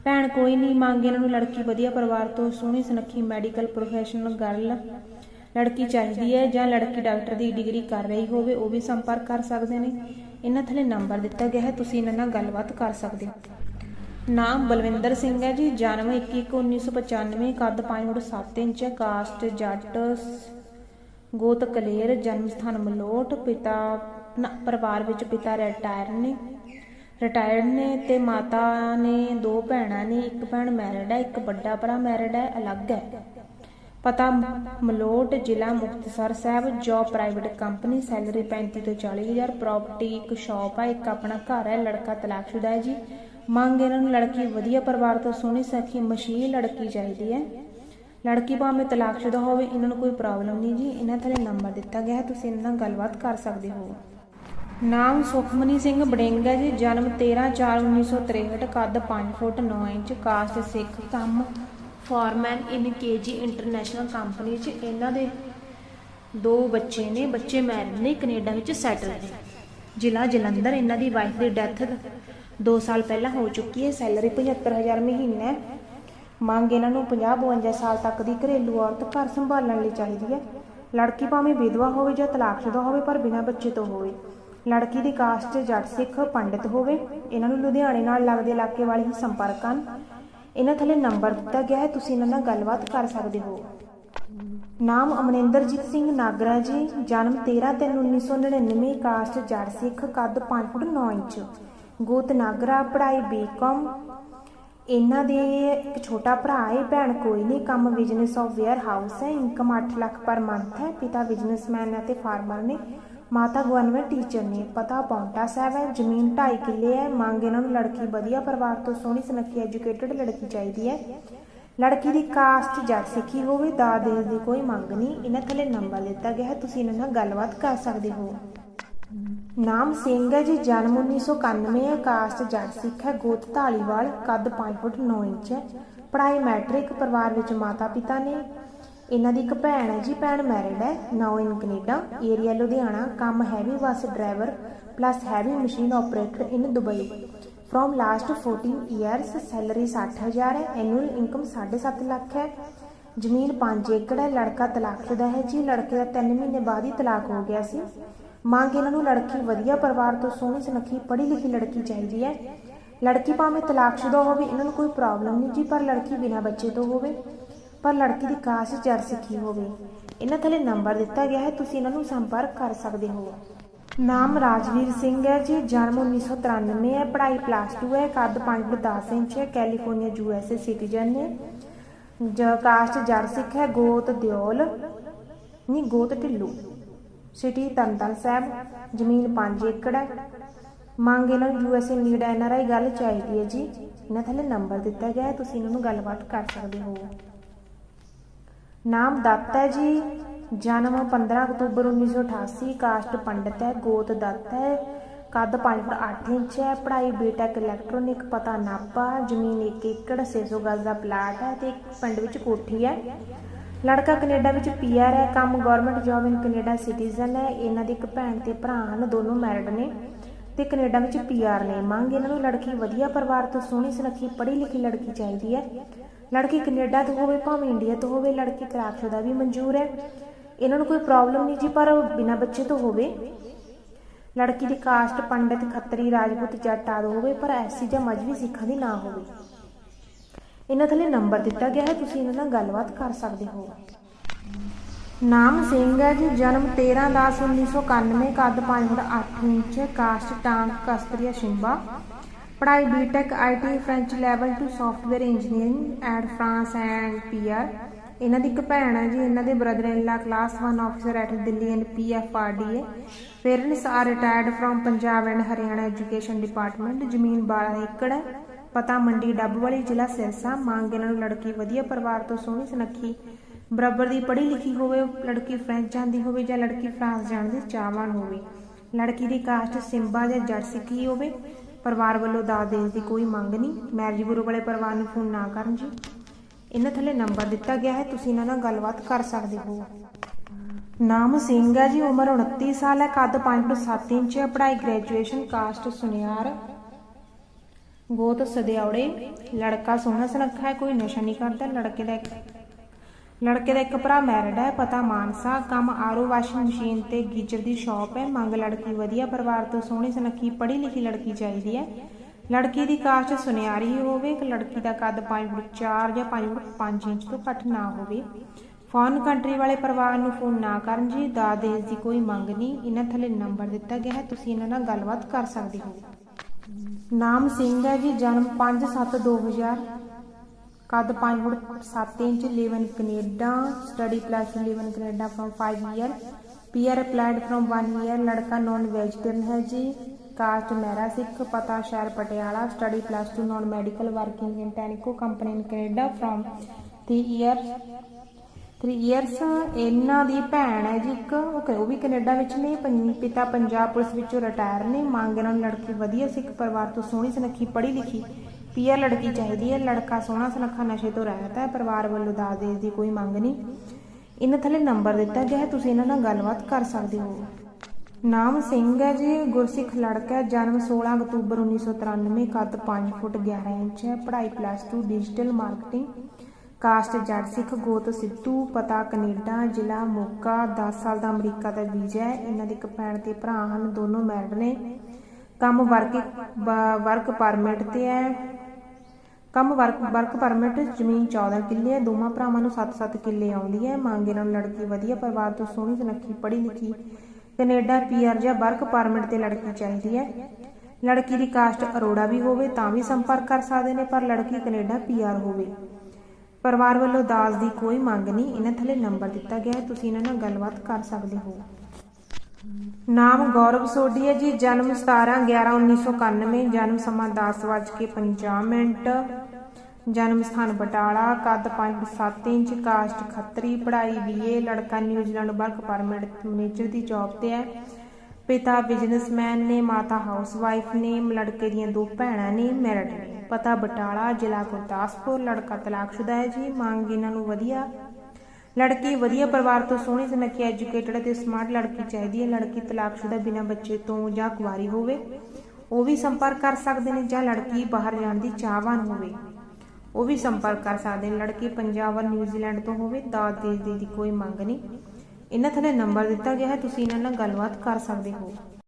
ਭੈਣ ਕੋਈ ਨਹੀਂ, ਮੰਗ ਇਹਨਾਂ ਨੂੰ ਲੜਕੀ ਵਧੀਆ ਪਰਿਵਾਰ ਤੋਂ ਸੋਹਣੀ, ਸੁਨੱਖੀ ਮੈਡੀਕਲ ਪ੍ਰੋਫੈਸ਼ਨਲ ਗਰਲ ਲੜਕੀ ਚਾਹੀਦੀ ਹੈ, ਜਾਂ ਲੜਕੀ ਡਾਕਟਰ ਦੀ ਡਿਗਰੀ ਕਰ ਰਹੀ ਹੋਵੇ, ਉਹ ਵੀ ਸੰਪਰਕ ਕਰ ਸਕਦੇ ਨੇ। ਇਹਨਾਂ ਥੱਲੇ ਨੰਬਰ ਦਿੱਤਾ ਗਿਆ ਹੈ, ਤੁਸੀਂ ਇਹਨਾਂ ਨਾਲ ਗੱਲਬਾਤ ਕਰ ਸਕਦੇ ਹੋ। ਨਾਮ ਬਲਵਿੰਦਰ ਸਿੰਘ ਹੈ ਜੀ, ਜਨਮ 21/1995 ਕੱਦ 5 ਫੁੱਟ 7 ਇੰਚ, ਕਾਸਟ ਜੱਟ ਗੋਤ ਕਲੇਰ ਜਨਮ ਸਥਾਨ ਮਲੋਟ, ਪਿਤਾ ਪਰਿਵਾਰ ਵਿੱਚ ਪਿਤਾ ਰਿਟਾਇਰ ਨੇ। ਰਿਟਾਇਰਡ ਨੇ ਤੇ ਮਾਤਾ ਨੇ ਦੋ ਭੈਣਾਂ ਨੇ, ਇੱਕ ਭੈਣ ਮੈਰਿਡ ਹੈ, ਇੱਕ ਵੱਡਾ ਭਰਾ ਮੈਰਿਡ ਹੈ, ਅਲੱਗ ਹੈ। ਪਤਾ ਮਲੋਟ ਜ਼ਿਲ੍ਹਾ Muktsar Sahib job private company salary 35 ਤੋਂ 40 ਹਜ਼ਾਰ ਪ੍ਰਾਪਰਟੀ ਇੱਕ ਸ਼ਾਪ ਹੈ, ਇੱਕ ਆਪਣਾ ਘਰ ਹੈ, ਲੜਕਾ ਤਲਾਕਸ਼ੁਦਾ ਹੈ ਜੀ। ਮੰਗ ਇਹਨਾਂ ਨੂੰ ਲੜਕੀ ਵਧੀਆ ਪਰਿਵਾਰ ਤੋਂ ਸੋਹਣੀ ਸਖੀ ਮਸ਼ੀਨ ਲੜਕੀ ਚਾਹੀਦੀ ਹੈ। ਲੜਕੀ ਭਾਵੇਂ ਤਲਾਕਸ਼ੁਦਾ ਹੋਵੇ, ਇਹਨਾਂ ਨੂੰ ਕੋਈ ਪ੍ਰੋਬਲਮ ਨਹੀਂ ਜੀ। ਇਹਨਾਂ ਥੱਲੇ ਨੰਬਰ ਦਿੱਤਾ ਗਿਆ ਹੈ। ਤੁਸੀਂ ਇਹਨਾਂ ਨਾਲ ਗੱਲਬਾਤ ਕਰ ਸਕਦੇ ਹੋ। ਨਾਮ ਸੁਖਮਨੀ ਸਿੰਘ ਬੜਿੰਗ ਹੈ ਜੀ। ਜਨਮ 13/4/1963 ਕੱਦ 5 ਫੁੱਟ 9 ਇੰਚ, ਕਾਸਟ ਸਿੱਖ ਕੰਮ foreman in K G international company 'ਚ। ਇਹਨਾਂ ਦੇ ਦੋ ਬੱਚੇ ਨੇ। ਬੱਚੇ ਮੈਰਿਡ ਨੇ ਕੈਨੇਡਾ ਵਿੱਚ ਸੈਟਲ ਨੇ। ਜ਼ਿਲ੍ਹਾ ਜਲੰਧਰ, ਇਹਨਾਂ ਦੀ ਵਾਈਫ ਦੀ ਡੈਥ 2 ਸਾਲ ਪਹਿਲਾਂ ਹੋ ਚੁੱਕੀ ਹੈ, ਸੈਲਰੀ 75000 ਮਹੀਨਾ ਹੈ। ਮੰਗ ਇਹਨਾਂ ਨੂੰ 50-52 ਸਾਲ ਤੱਕ ਦੀ ਘਰੇਲੂ ਔਰਤ ਘਰ ਸੰਭਾਲਣ ਲਈ ਚਾਹੀਦੀ ਹੈ। ਲੜਕੀ ਭਾਵੇਂ ਵਿਧਵਾ ਹੋਵੇ ਜਾਂ ਤਲਾਕਸ਼ੁਦਾ ਹੋਵੇ, ਪਰ ਬਿਨਾਂ ਬੱਚੇ ਤੋਂ ਹੋਵੇ। ਲੜਕੀ ਦੀ ਕਾਸਟ ਜੱਟ ਸਿੱਖ, ਪੰਡਿਤ ਹੋਵੇ, ਇਹਨਾਂ ਨੂੰ ਲੁਧਿਆਣੇ ਨਾਲ ਲੱਗਦੇ ਇਲਾਕੇ ਵਾਲੇ ਹੀ ਸੰਪਰਕ ਹਨ। ਇਹਨਾਂ ਥੱਲੇ ਨੰਬਰ ਦਿੱਤਾ ਗਿਆ ਹੈ, ਤੁਸੀਂ ਇਹਨਾਂ ਨਾਲ ਗੱਲਬਾਤ ਕਰ ਸਕਦੇ ਹੋ। ਨਾਮ ਅਮਨਿੰਦਰਜੀਤ ਸਿੰਘ ਨਾਗਰਾ ਜੀ, ਜਨਮ 13/3/1999 ਕਾਸਟ ਜੱਟ ਸਿੱਖ, ਕੱਦ 5 ਫੁੱਟ 9 ਇੰਚ। ਗੋਤ ਨਾਗਰਾ ਪੜ੍ਹਾਈ ਬੀਕਾਮ ਇਹਨਾਂ ਦੇ ਇੱਕ ਛੋਟਾ ਭਰਾ ਹੈ ਭੈਣ ਕੋਈ ਨਹੀਂ, ਕੰਮ ਬਿਜ਼ਨਸ ਆਫ ਵੇਅਰ ਹਾਊਸ ਹੈ ਇਨਕਮ 8 ਲੱਖ ਪਰ ਮੰਥ ਹੈ, ਪਿਤਾ ਬਿਜ਼ਨਸਮੈਨ ਹੈ ਤੇ ਫਾਰਮਰ ਨੇ, ਮਾਤਾ ਗਵਰਨਮੈਂਟ ਟੀਚਰ ਨੇ, ਪਤਾ ਪੌਂਟਾ ਸਾਹਿਬ ਹੈ, ਜ਼ਮੀਨ 2.5 ਕਿੱਲੇ ਹੈ, ਮੰਗ ਇਹਨਾਂ ਨੂੰ ਲੜਕੀ ਵਧੀਆ ਪਰਿਵਾਰ ਤੋਂ ਸੋਹਣੀ ਸੁਨੱਖੀ ਐਜੂਕੇਟਿਡ ਲੜਕੀ ਚਾਹੀਦੀ ਹੈ। ਲੜਕੀ ਦੀ ਕਾਸਟ ਜੱਟ ਸਿੱਖੀ ਹੋਵੇ ਦਾਦ ਦੇਣ ਦੀ ਕੋਈ ਮੰਗ ਨਹੀਂ, ਇਹਨਾਂ ਥੱਲੇ ਨੰਬਰ ਦਿੱਤਾ ਗਿਆ ਹੈ, ਤੁਸੀਂ ਇਹਨਾਂ ਨਾਲ ਗੱਲਬਾਤ ਕਰ ਸਕਦੇ ਹੋ। ਨਾਮ ਸਿੰਘ ਹੈ ਜੀ, ਜਨਮ 1991 ਹੈ ਕਾਸਟ ਜੱਟ ਸਿੱਖ ਹੈ, ਗੋਤ ਢਾਲੀਵਾਲ, ਕੱਦ 5 ਫੁੱਟ 9 ਇੰਚ ਹੈ, ਪੜ੍ਹਾਈ ਮੈਟ੍ਰਿਕ, ਪਰਿਵਾਰ ਵਿੱਚ ਮਾਤਾ ਪਿਤਾ ਨੇ। ਇਹਨਾਂ ਦੀ ਇੱਕ ਭੈਣ ਹੈ ਜੀ, ਭੈਣ ਮੈਰਿਡ ਹੈ now in Canada, area Ludhiana, ਕੰਮ heavy bus driver plus heavy machine operator in Dubai. From last 14 years salary 60000 ਹੈ ਐਨੂਅਲ ਇਨਕਮ 7.5 ਲੱਖ ਹੈ। ਜ਼ਮੀਨ 5 ਏਕੜ ਹੈ, ਲੜਕਾ ਤਲਾਕ ਦਾ ਹੈ ਜੀ, ਲੜਕੇ ਦਾ 3 ਮਹੀਨੇ ਬਾਅਦ ਹੀ ਤਲਾਕ ਹੋ ਗਿਆ ਸੀ। ਮੰਗ ਇਹਨਾਂ ਨੂੰ ਲੜਕੀ ਵਧੀਆ ਪਰਿਵਾਰ ਤੋਂ ਸੋਹਣੀ ਸੁਨੱਖੀ ਪੜ੍ਹੀ ਲਿਖੀ ਲੜਕੀ ਚਾਹੀਦੀ ਹੈ। ਲੜਕੀ ਭਾਵੇਂ ਤਲਾਕਸ਼ੁਦਾ ਹੋਵੇ, ਇਹਨਾਂ ਨੂੰ ਕੋਈ ਪ੍ਰੋਬਲਮ ਨਹੀਂ ਜੀ, ਪਰ ਲੜਕੀ ਬਿਨਾਂ ਬੱਚੇ ਤੋਂ ਹੋਵੇ, ਪਰ ਲੜਕੀ ਦੀ ਕਾਸਟ ਜਰ ਸਿੱਖੀ ਹੋਵੇ। ਇਹਨਾਂ ਥੱਲੇ ਨੰਬਰ ਦਿੱਤਾ ਗਿਆ ਹੈ, ਤੁਸੀਂ ਇਹਨਾਂ ਨੂੰ ਸੰਪਰਕ ਕਰ ਸਕਦੇ ਹੋ। ਨਾਮ ਰਾਜਵੀਰ ਸਿੰਘ ਹੈ ਜੀ, ਜਨਮ 1993 ਹੈ, ਪੜ੍ਹਾਈ ਪਲੱਸ 2 ਹੈ, ਕੱਦ 5 ਫੁੱਟ 10 ਇੰਚ ਹੈ California U S A citizen ਨੇ ਜ ਕਾਸਟ ਜਰ ਸਿੱਖ ਹੈ, ਗੋਤ ਦਿਓਲ, ਨਹੀਂ, ਗੋਤ ਢਿੱਲੂ। ਸਿਟੀ ਤਰਨਤਾਰਨ ਸਾਹਿਬ, ਜ਼ਮੀਨ 5 ਏਕੜ ਹੈ। ਮੰਗ ਇਹਨਾਂ ਨੂੰ ਯੂਐਸਏ ਨੀਡ ਐਨਆਰਆਈ ਗੱਲ ਚਾਹੀਦੀ ਹੈ ਜੀ। ਇਹਨਾਂ ਥੱਲੇ ਨੰਬਰ ਦਿੱਤਾ ਗਿਆ ਹੈ, ਤੁਸੀਂ ਇਹਨਾਂ ਨੂੰ ਗੱਲਬਾਤ ਕਰ ਸਕਦੇ ਹੋ। ਨਾਮ ਦੱਤ ਹੈ ਜੀ। ਜਨਮ 15 ਅਕਤੂਬਰ 1988 ਕਾਸਟ ਪੰਡਤ ਹੈ, ਗੋਤ ਦੱਤ ਹੈ। ਕੱਦ 5 ਫੁੱਟ 8 ਇੰਚ ਹੈ, ਪੜ੍ਹਾਈ ਬੀਟੈਕ ਇਲੈਕਟ੍ਰੋਨਿਕ ਪਤਾ ਨਾਪਾ, ਜ਼ਮੀਨ 1 ਏਕੜ 600 ਗਜ਼ ਦਾ ਪਲਾਟ ਹੈ ਤੇ ਪਿੰਡ ਵਿੱਚ ਕੋਠੀ ਹੈ। ਲੜਕਾ ਕੈਨੇਡਾ ਵਿੱਚ ਪੀਆਰ ਹੈ, ਕੰਮ government job in Canada citizen ਹੈ। ਇਹਨਾਂ ਦੀ ਇੱਕ ਭੈਣ ਤੇ ਭਰਾ ਹਨ, ਦੋਨੋਂ ਮੈਰਿਡ ਨੇ ਤੇ ਕੈਨੇਡਾ ਵਿੱਚ ਪੀਆਰ ਨੇ। ਮੰਗ ਇਹਨਾਂ ਨੂੰ, ਲੜਕੀ ਵਧੀਆ ਪਰਿਵਾਰ ਤੋਂ ਸੋਹਣੀ ਸੁਨੱਖੀ ਪੜ੍ਹੀ ਲਿਖੀ ਲੜਕੀ ਚਾਹੀਦੀ ਹੈ। ਲੜਕੀ ਕੈਨੇਡਾ ਤੋਂ ਹੋਵੇ, ਭਾਵੇਂ ਇੰਡੀਆ ਤੋਂ ਹੋਵੇ, ਲੜਕੀ ਤਲਾਕਸ਼ੁਦਾ ਵੀ ਮਨਜ਼ੂਰ ਹੈ। ਇਹਨਾਂ ਨੂੰ ਕੋਈ ਪ੍ਰੋਬਲਮ ਨਹੀਂ ਜੀ, ਪਰ ਬਿਨਾਂ ਬੱਚੇ ਤੋਂ ਹੋਵੇ। ਲੜਕੀ ਦੀ ਕਾਸਟ ਪੰਡਿਤ, ਖੱਤਰੀ, ਰਾਜਪੂਤ, ਜੱਟ ਆਦਿ ਹੋਵੇ, ਪਰ ਐਸੀ ਜਾਂ ਮਜਬੀ ਸਿੱਖਾਂ ਦੀ ਨਾ ਹੋਵੇ। ਇਹਨਾਂ ਥੱਲੇ ਨੰਬਰ ਦਿੱਤਾ ਗਿਆ ਹੈ, ਤੁਸੀਂ ਇਹਨਾਂ ਨਾਲ ਗੱਲਬਾਤ ਕਰ ਸਕਦੇ ਹੋ। ਨਾਮ ਸਿੰਘ ਹੈ ਜੀ, ਜਨਮ 13 10 1991 ਕੱਦ 5 ਫੁੱਟ 8 ਇੰਚ ਕਾਸਟ ਟਾਂਗ ਕਸਤਰੀਆ ਸ਼ਿੰਬਾ। ਪੜ੍ਹਾਈ BTech IT French level two software engineering at France and PR ਇਹਨਾਂ ਦੀ ਇੱਕ ਭੈਣ ਹੈ ਜੀ, ਇਹਨਾਂ ਦੇ brother in law class 1 officer at Delhi and PFRDA parents are retired from Punjab and Haryana education department ਜ਼ਮੀਨ 12 ਏਕੜ ਹੈ। ਪਤਾ ਮੰਡੀ ਡੱਬਵਾਲੀ ਜ਼ਿਲ੍ਹਾ ਸਿਰਸਾ ਮੰਗ ਇਹਨਾਂ ਨੂੰ ਲੜਕੀ ਵਧੀਆ ਪਰਿਵਾਰ ਤੋਂ ਸੋਹਣੀ ਸੁਨੱਖੀ, ਬਰਾਬਰ ਦੀ ਪੜ੍ਹੀ ਲਿਖੀ ਹੋਵੇ, ਲੜਕੀ ਫ੍ਰੈਂਚ ਜਾਂਦੀ ਹੋਵੇ ਜਾਂ ਲੜਕੀ ਫਰਾਂਸ ਜਾਣ ਦੀ ਚਾਹਵਾਨ ਹੋਵੇ। ਲੜਕੀ ਦੀ ਕਾਸਟ ਸਿੰਬਾ ਜਾਂ ਜੱਟ ਸਿੱਖੀ ਹੋਵੇ, ਪਰਿਵਾਰ ਵੱਲੋਂ ਦਾਜ ਦੇਣ ਦੀ ਕੋਈ ਮੰਗ ਨਹੀਂ। ਮੈਰਿਜ ਬਿਊਰੋ ਵਾਲੇ ਪਰਿਵਾਰ ਨੂੰ ਫੋਨ ਨਾ ਕਰਨ ਜੀ। ਇਹਨਾਂ ਥੱਲੇ ਨੰਬਰ ਦਿੱਤਾ ਗਿਆ ਹੈ, ਤੁਸੀਂ ਇਹਨਾਂ ਨਾਲ ਗੱਲਬਾਤ ਕਰ ਸਕਦੇ ਹੋ। ਨਾਮ ਸਿੰਘ ਹੈ ਜੀ, ਉਮਰ 29 ਸਾਲ ਹੈ, ਕੱਦ 5 ਫੁੱਟ 7 ਇੰਚ ਹੈ, ਪੜ੍ਹਾਈ ਗ੍ਰੈਜੂਏਸ਼ਨ ਕਾਸਟ ਸੁਨਿਆਰ। ਗੋਤ ਸਦਿਆਉੜੇ ਲੜਕਾ ਸੋਹਣਾ ਸੁਨੱਖਾ ਹੈ, ਕੋਈ ਨਸ਼ਾ ਨਹੀਂ ਕਰਦਾ, ਲੜਕੇ ਦਾ ਇੱਕ ਲੜਕੇ ਦਾ ਇੱਕ ਭਰਾ ਮੈਰਿਡ ਹੈ, ਪਤਾ ਮਾਨਸਾ, ਕੰਮ ਆਰੋ ਵਾਸ਼ਿੰਗ ਮਸ਼ੀਨ ਤੇ ਗੀਜ਼ਰ ਦੀ ਸ਼ਾਪ ਹੈ, ਮੰਗ ਲੜਕੀ ਵਧੀਆ ਪਰਿਵਾਰ ਤੋਂ ਸੋਹਣੀ ਸੁਨੱਖੀ, ਪੜ੍ਹੀ ਲਿਖੀ ਲੜਕੀ ਚਾਹੀਦੀ ਹੈ। ਲੜਕੀ ਦੀ ਕਾਸਟ ਸੁਨਿਆਰੀ ਹੋਵੇ, ਇੱਕ ਲੜਕੀ ਦਾ ਕੱਦ 5 ਫੁੱਟ 4 ਜਾਂ 5 ਫੁੱਟ 5 ਇੰਚ ਤੋਂ ਘੱਟ ਨਾ ਹੋਵੇ। ਫੋਰਨ ਕੰਟਰੀ ਵਾਲੇ ਪਰਿਵਾਰ ਨੂੰ ਫੋਨ ਨਾ ਕਰਨ ਜੀ ਦਾਜ ਦੇਜ ਦੀ ਕੋਈ ਮੰਗ ਨਹੀਂ, ਇਹਨਾਂ ਥੱਲੇ ਨੰਬਰ ਦਿੱਤਾ ਗਿਆ ਹੈ, ਤੁਸੀਂ ਇਹਨਾਂ ਨਾਲ ਗੱਲਬਾਤ ਕਰ ਸਕਦੇ ਹੋ। ਨਾਮ ਸਿੰਘ ਹੈ ਜੀ, ਜਨਮ 5/7/2000 ਕੱਦ 5 foot 7 inch live in Canada study plus live in Canada from 5 year PR applied from 1 year ਲੜਕਾ ਨਾਨ ਵੈਜੀਟੇਰੀਅਨ ਹੈ ਜੀ ਕਾਸਟ ਮਹਿਰਾ ਸਿੱਖ, ਪਤਾ ਸ਼ਹਿਰ Patiala study plus 2 non medical working in Tenneco company in Canada from 3 year 3 years ਇਹਨਾਂ ਦੀ ਭੈਣ ਹੈ ਜੀ ਇੱਕ, ਉਹ ਉਹ ਵੀ ਕੈਨੇਡਾ ਵਿੱਚ ਨੇ ਪਿਤਾ ਪੰਜਾਬ ਪੁਲਿਸ ਵਿੱਚੋਂ ਰਿਟਾਇਰ ਨੇ, ਮੰਗ ਇਹਨਾਂ ਨੂੰ ਲੜਕੀ ਵਧੀਆ ਸਿੱਖ ਪਰਿਵਾਰ ਤੋਂ ਸੋਹਣੀ ਸੁਨੱਖੀ ਪੜ੍ਹੀ ਲਿਖੀ, ਪੀਆਰ ਲੜਕੀ ਚਾਹੀਦੀ ਹੈ, ਲੜਕਾ ਸੋਹਣਾ ਸੁਨੱਖਾ ਨਸ਼ੇ ਤੋਂ ਰਹਿਤ ਹੈ, ਪਰਿਵਾਰ ਵੱਲੋਂ ਦਾਜ ਦੇਜ ਦੀ ਕੋਈ ਮੰਗ ਨਹੀਂ। ਇਹਨਾਂ ਥੱਲੇ ਨੰਬਰ ਦਿੱਤਾ ਗਿਆ ਹੈ, ਤੁਸੀਂ ਇਹਨਾਂ ਨਾਲ ਗੱਲਬਾਤ ਕਰ ਸਕਦੇ ਹੋ। ਨਾਮ ਸਿੰਘ ਹੈ ਜੀ, ਗੁਰਸਿੱਖ ਲੜਕਾ ਹੈ, ਜਨਮ 16 ਅਕਤੂਬਰ 1993 ਕੱਦ 5 ਫੁੱਟ 11 ਇੰਚ ਹੈ, ਪੜ੍ਹਾਈ ਪਲੱਸ 2 ਡਿਜੀਟਲ ਮਾਰਕੀਟਿੰਗ ਕਾਸਟ ਜੱਟ ਸਿੱਖ ਗੋਤ ਸਿੱਧੂ, ਪਤਾ ਕੈਨੇਡਾ, ਜ਼ਿਲ੍ਹਾ ਮੋਗਾ 10 ਸਾਲ ਦਾ ਅਮਰੀਕਾ ਦਾ ਵੀਜ਼ਾ ਹੈ। ਇਹਨਾਂ ਦੀ ਇੱਕ ਭੈਣ ਤੇ ਭਰਾ ਹਨ, ਦੋਨੋਂ ਮੈਰਿਡ ਨੇ। ਕੰਮ ਵਰਕ ਵਰਕ ਪਰਮਿਟ ਤੇ ਹੈ। ਕੰਮ ਵਰਕ ਵਰਕ ਪਰਮਿਟ ਜ਼ਮੀਨ 14 ਕਿੱਲੇ ਹੈ। ਦੋਵਾਂ ਭਰਾਵਾਂ ਨੂੰ 7-7 ਕਿੱਲੇ ਆਉਂਦੀ ਹੈ। ਮੰਗ ਨਾਲ ਲੜਕੀ ਵਧੀਆ ਪਰਿਵਾਰ ਤੋਂ ਸੋਹਣੀ ਸੁਨੱਖੀ ਪੜ੍ਹੀ ਲਿਖੀ ਕੈਨੇਡਾ ਪੀਆਰ ਜਾਂ ਵਰਕ ਪਰਮਿਟ ਤੇ ਲੜਕੀ ਚਾਹੀਦੀ ਹੈ। ਲੜਕੀ ਦੀ ਕਾਸਟ ਅਰੋੜਾ ਵੀ ਹੋਵੇ ਤਾਂ ਵੀ ਸੰਪਰਕ ਕਰ ਸਕਦੇ ਨੇ, ਪਰ ਲੜਕੀ ਕੈਨੇਡਾ ਪੀਆਰ ਹੋਵੇ। ਪਰਿਵਾਰ ਵੱਲੋਂ ਦਾਜ ਦੀ ਕੋਈ ਮੰਗ ਨਹੀਂ, ਇਹਨਾਂ ਥੱਲੇ ਨੰਬਰ ਦਿੱਤਾ ਗਿਆ ਹੈ, ਤੁਸੀਂ ਇਹਨਾਂ ਨਾਲ ਗੱਲਬਾਤ ਕਰ ਸਕਦੇ ਹੋ। ਨਾਮ ਗੌਰਵ ਸੋਢੀ ਹੈ ਜੀ, ਜਨਮ 17 11 1991 ਜਨਮ ਸਮਾਂ 10:50 ਮਿੰਟ, ਜਨਮ ਸਥਾਨ ਬਟਾਲਾ, ਕੱਦ 5-7 ਇੰਚ, ਕਾਸਟ ਖੱਤਰੀ, ਪੜ੍ਹਾਈ ਬੀਏ ਲੜਕਾ New Zealand work permit manager ਦੀ ਜੌਬ ਤੇ ਹੈ। ਪਿਤਾ ਬਿਜ਼ਨਸਮੈਨ ਨੇ, ਮਾਤਾ ਹਾਊਸਵਾਈਫ ਨੇ, ਲੜਕੇ ਦੀਆਂ ਦੋ ਭੈਣਾਂ ਨੇ ਮੈਰਿਡ ਨੇ। ਪਤਾ ਬਟਾਲਾ, ਜ਼ਿਲ੍ਹਾ ਗੁਰਦਾਸਪੁਰ, ਲੜਕਾ ਤਲਾਕਸ਼ੁਦਾ ਹੈ ਜੀ। ਮੰਗ ਇਹਨਾਂ ਨੂੰ ਵਧੀਆ। ਲੜਕੀ ਵਧੀਆ ਪਰਿਵਾਰ ਤੋਂ ਸੋਹਣੀ ਸੁਨੱਖੀ ਐਜੂਕੇਟਡ ਅਤੇ ਸਮਾਰਟ ਲੜਕੀ ਚਾਹੀਦੀ ਹੈ। ਲੜਕੀ ਤਲਾਕਸ਼ੁਦਾ ਬਿਨਾਂ ਬੱਚੇ ਤੋਂ ਜਾਂ ਕੁਆਰੀ ਹੋਵੇ, ਉਹ ਵੀ ਸੰਪਰਕ ਕਰ ਸਕਦੇ ਨੇ, ਜਾਂ ਲੜਕੀ ਬਾਹਰ ਜਾਣ ਦੀ ਚਾਹਵਾਨ ਹੋਵੇ, ਉਹ ਵੀ ਸੰਪਰਕ ਕਰ ਸਕਦੇ ਨੇ। ਲੜਕੀ ਪੰਜਾਬ ਔਰ ਨਿਊਜ਼ੀਲੈਂਡ ਤੋਂ ਹੋਵੇ, ਦਾਜ ਦੇਜ ਦੀ ਦੀ ਕੋਈ ਮੰਗ ਨਹੀਂ। ਇਹਨਾਂ ਥੱਲੇ ਨੰਬਰ ਦਿੱਤਾ ਗਿਆ ਹੈ ਤੁਸੀਂ ਇਹਨਾਂ ਨਾਲ ਗੱਲਬਾਤ ਕਰ ਸਕਦੇ ਹੋ।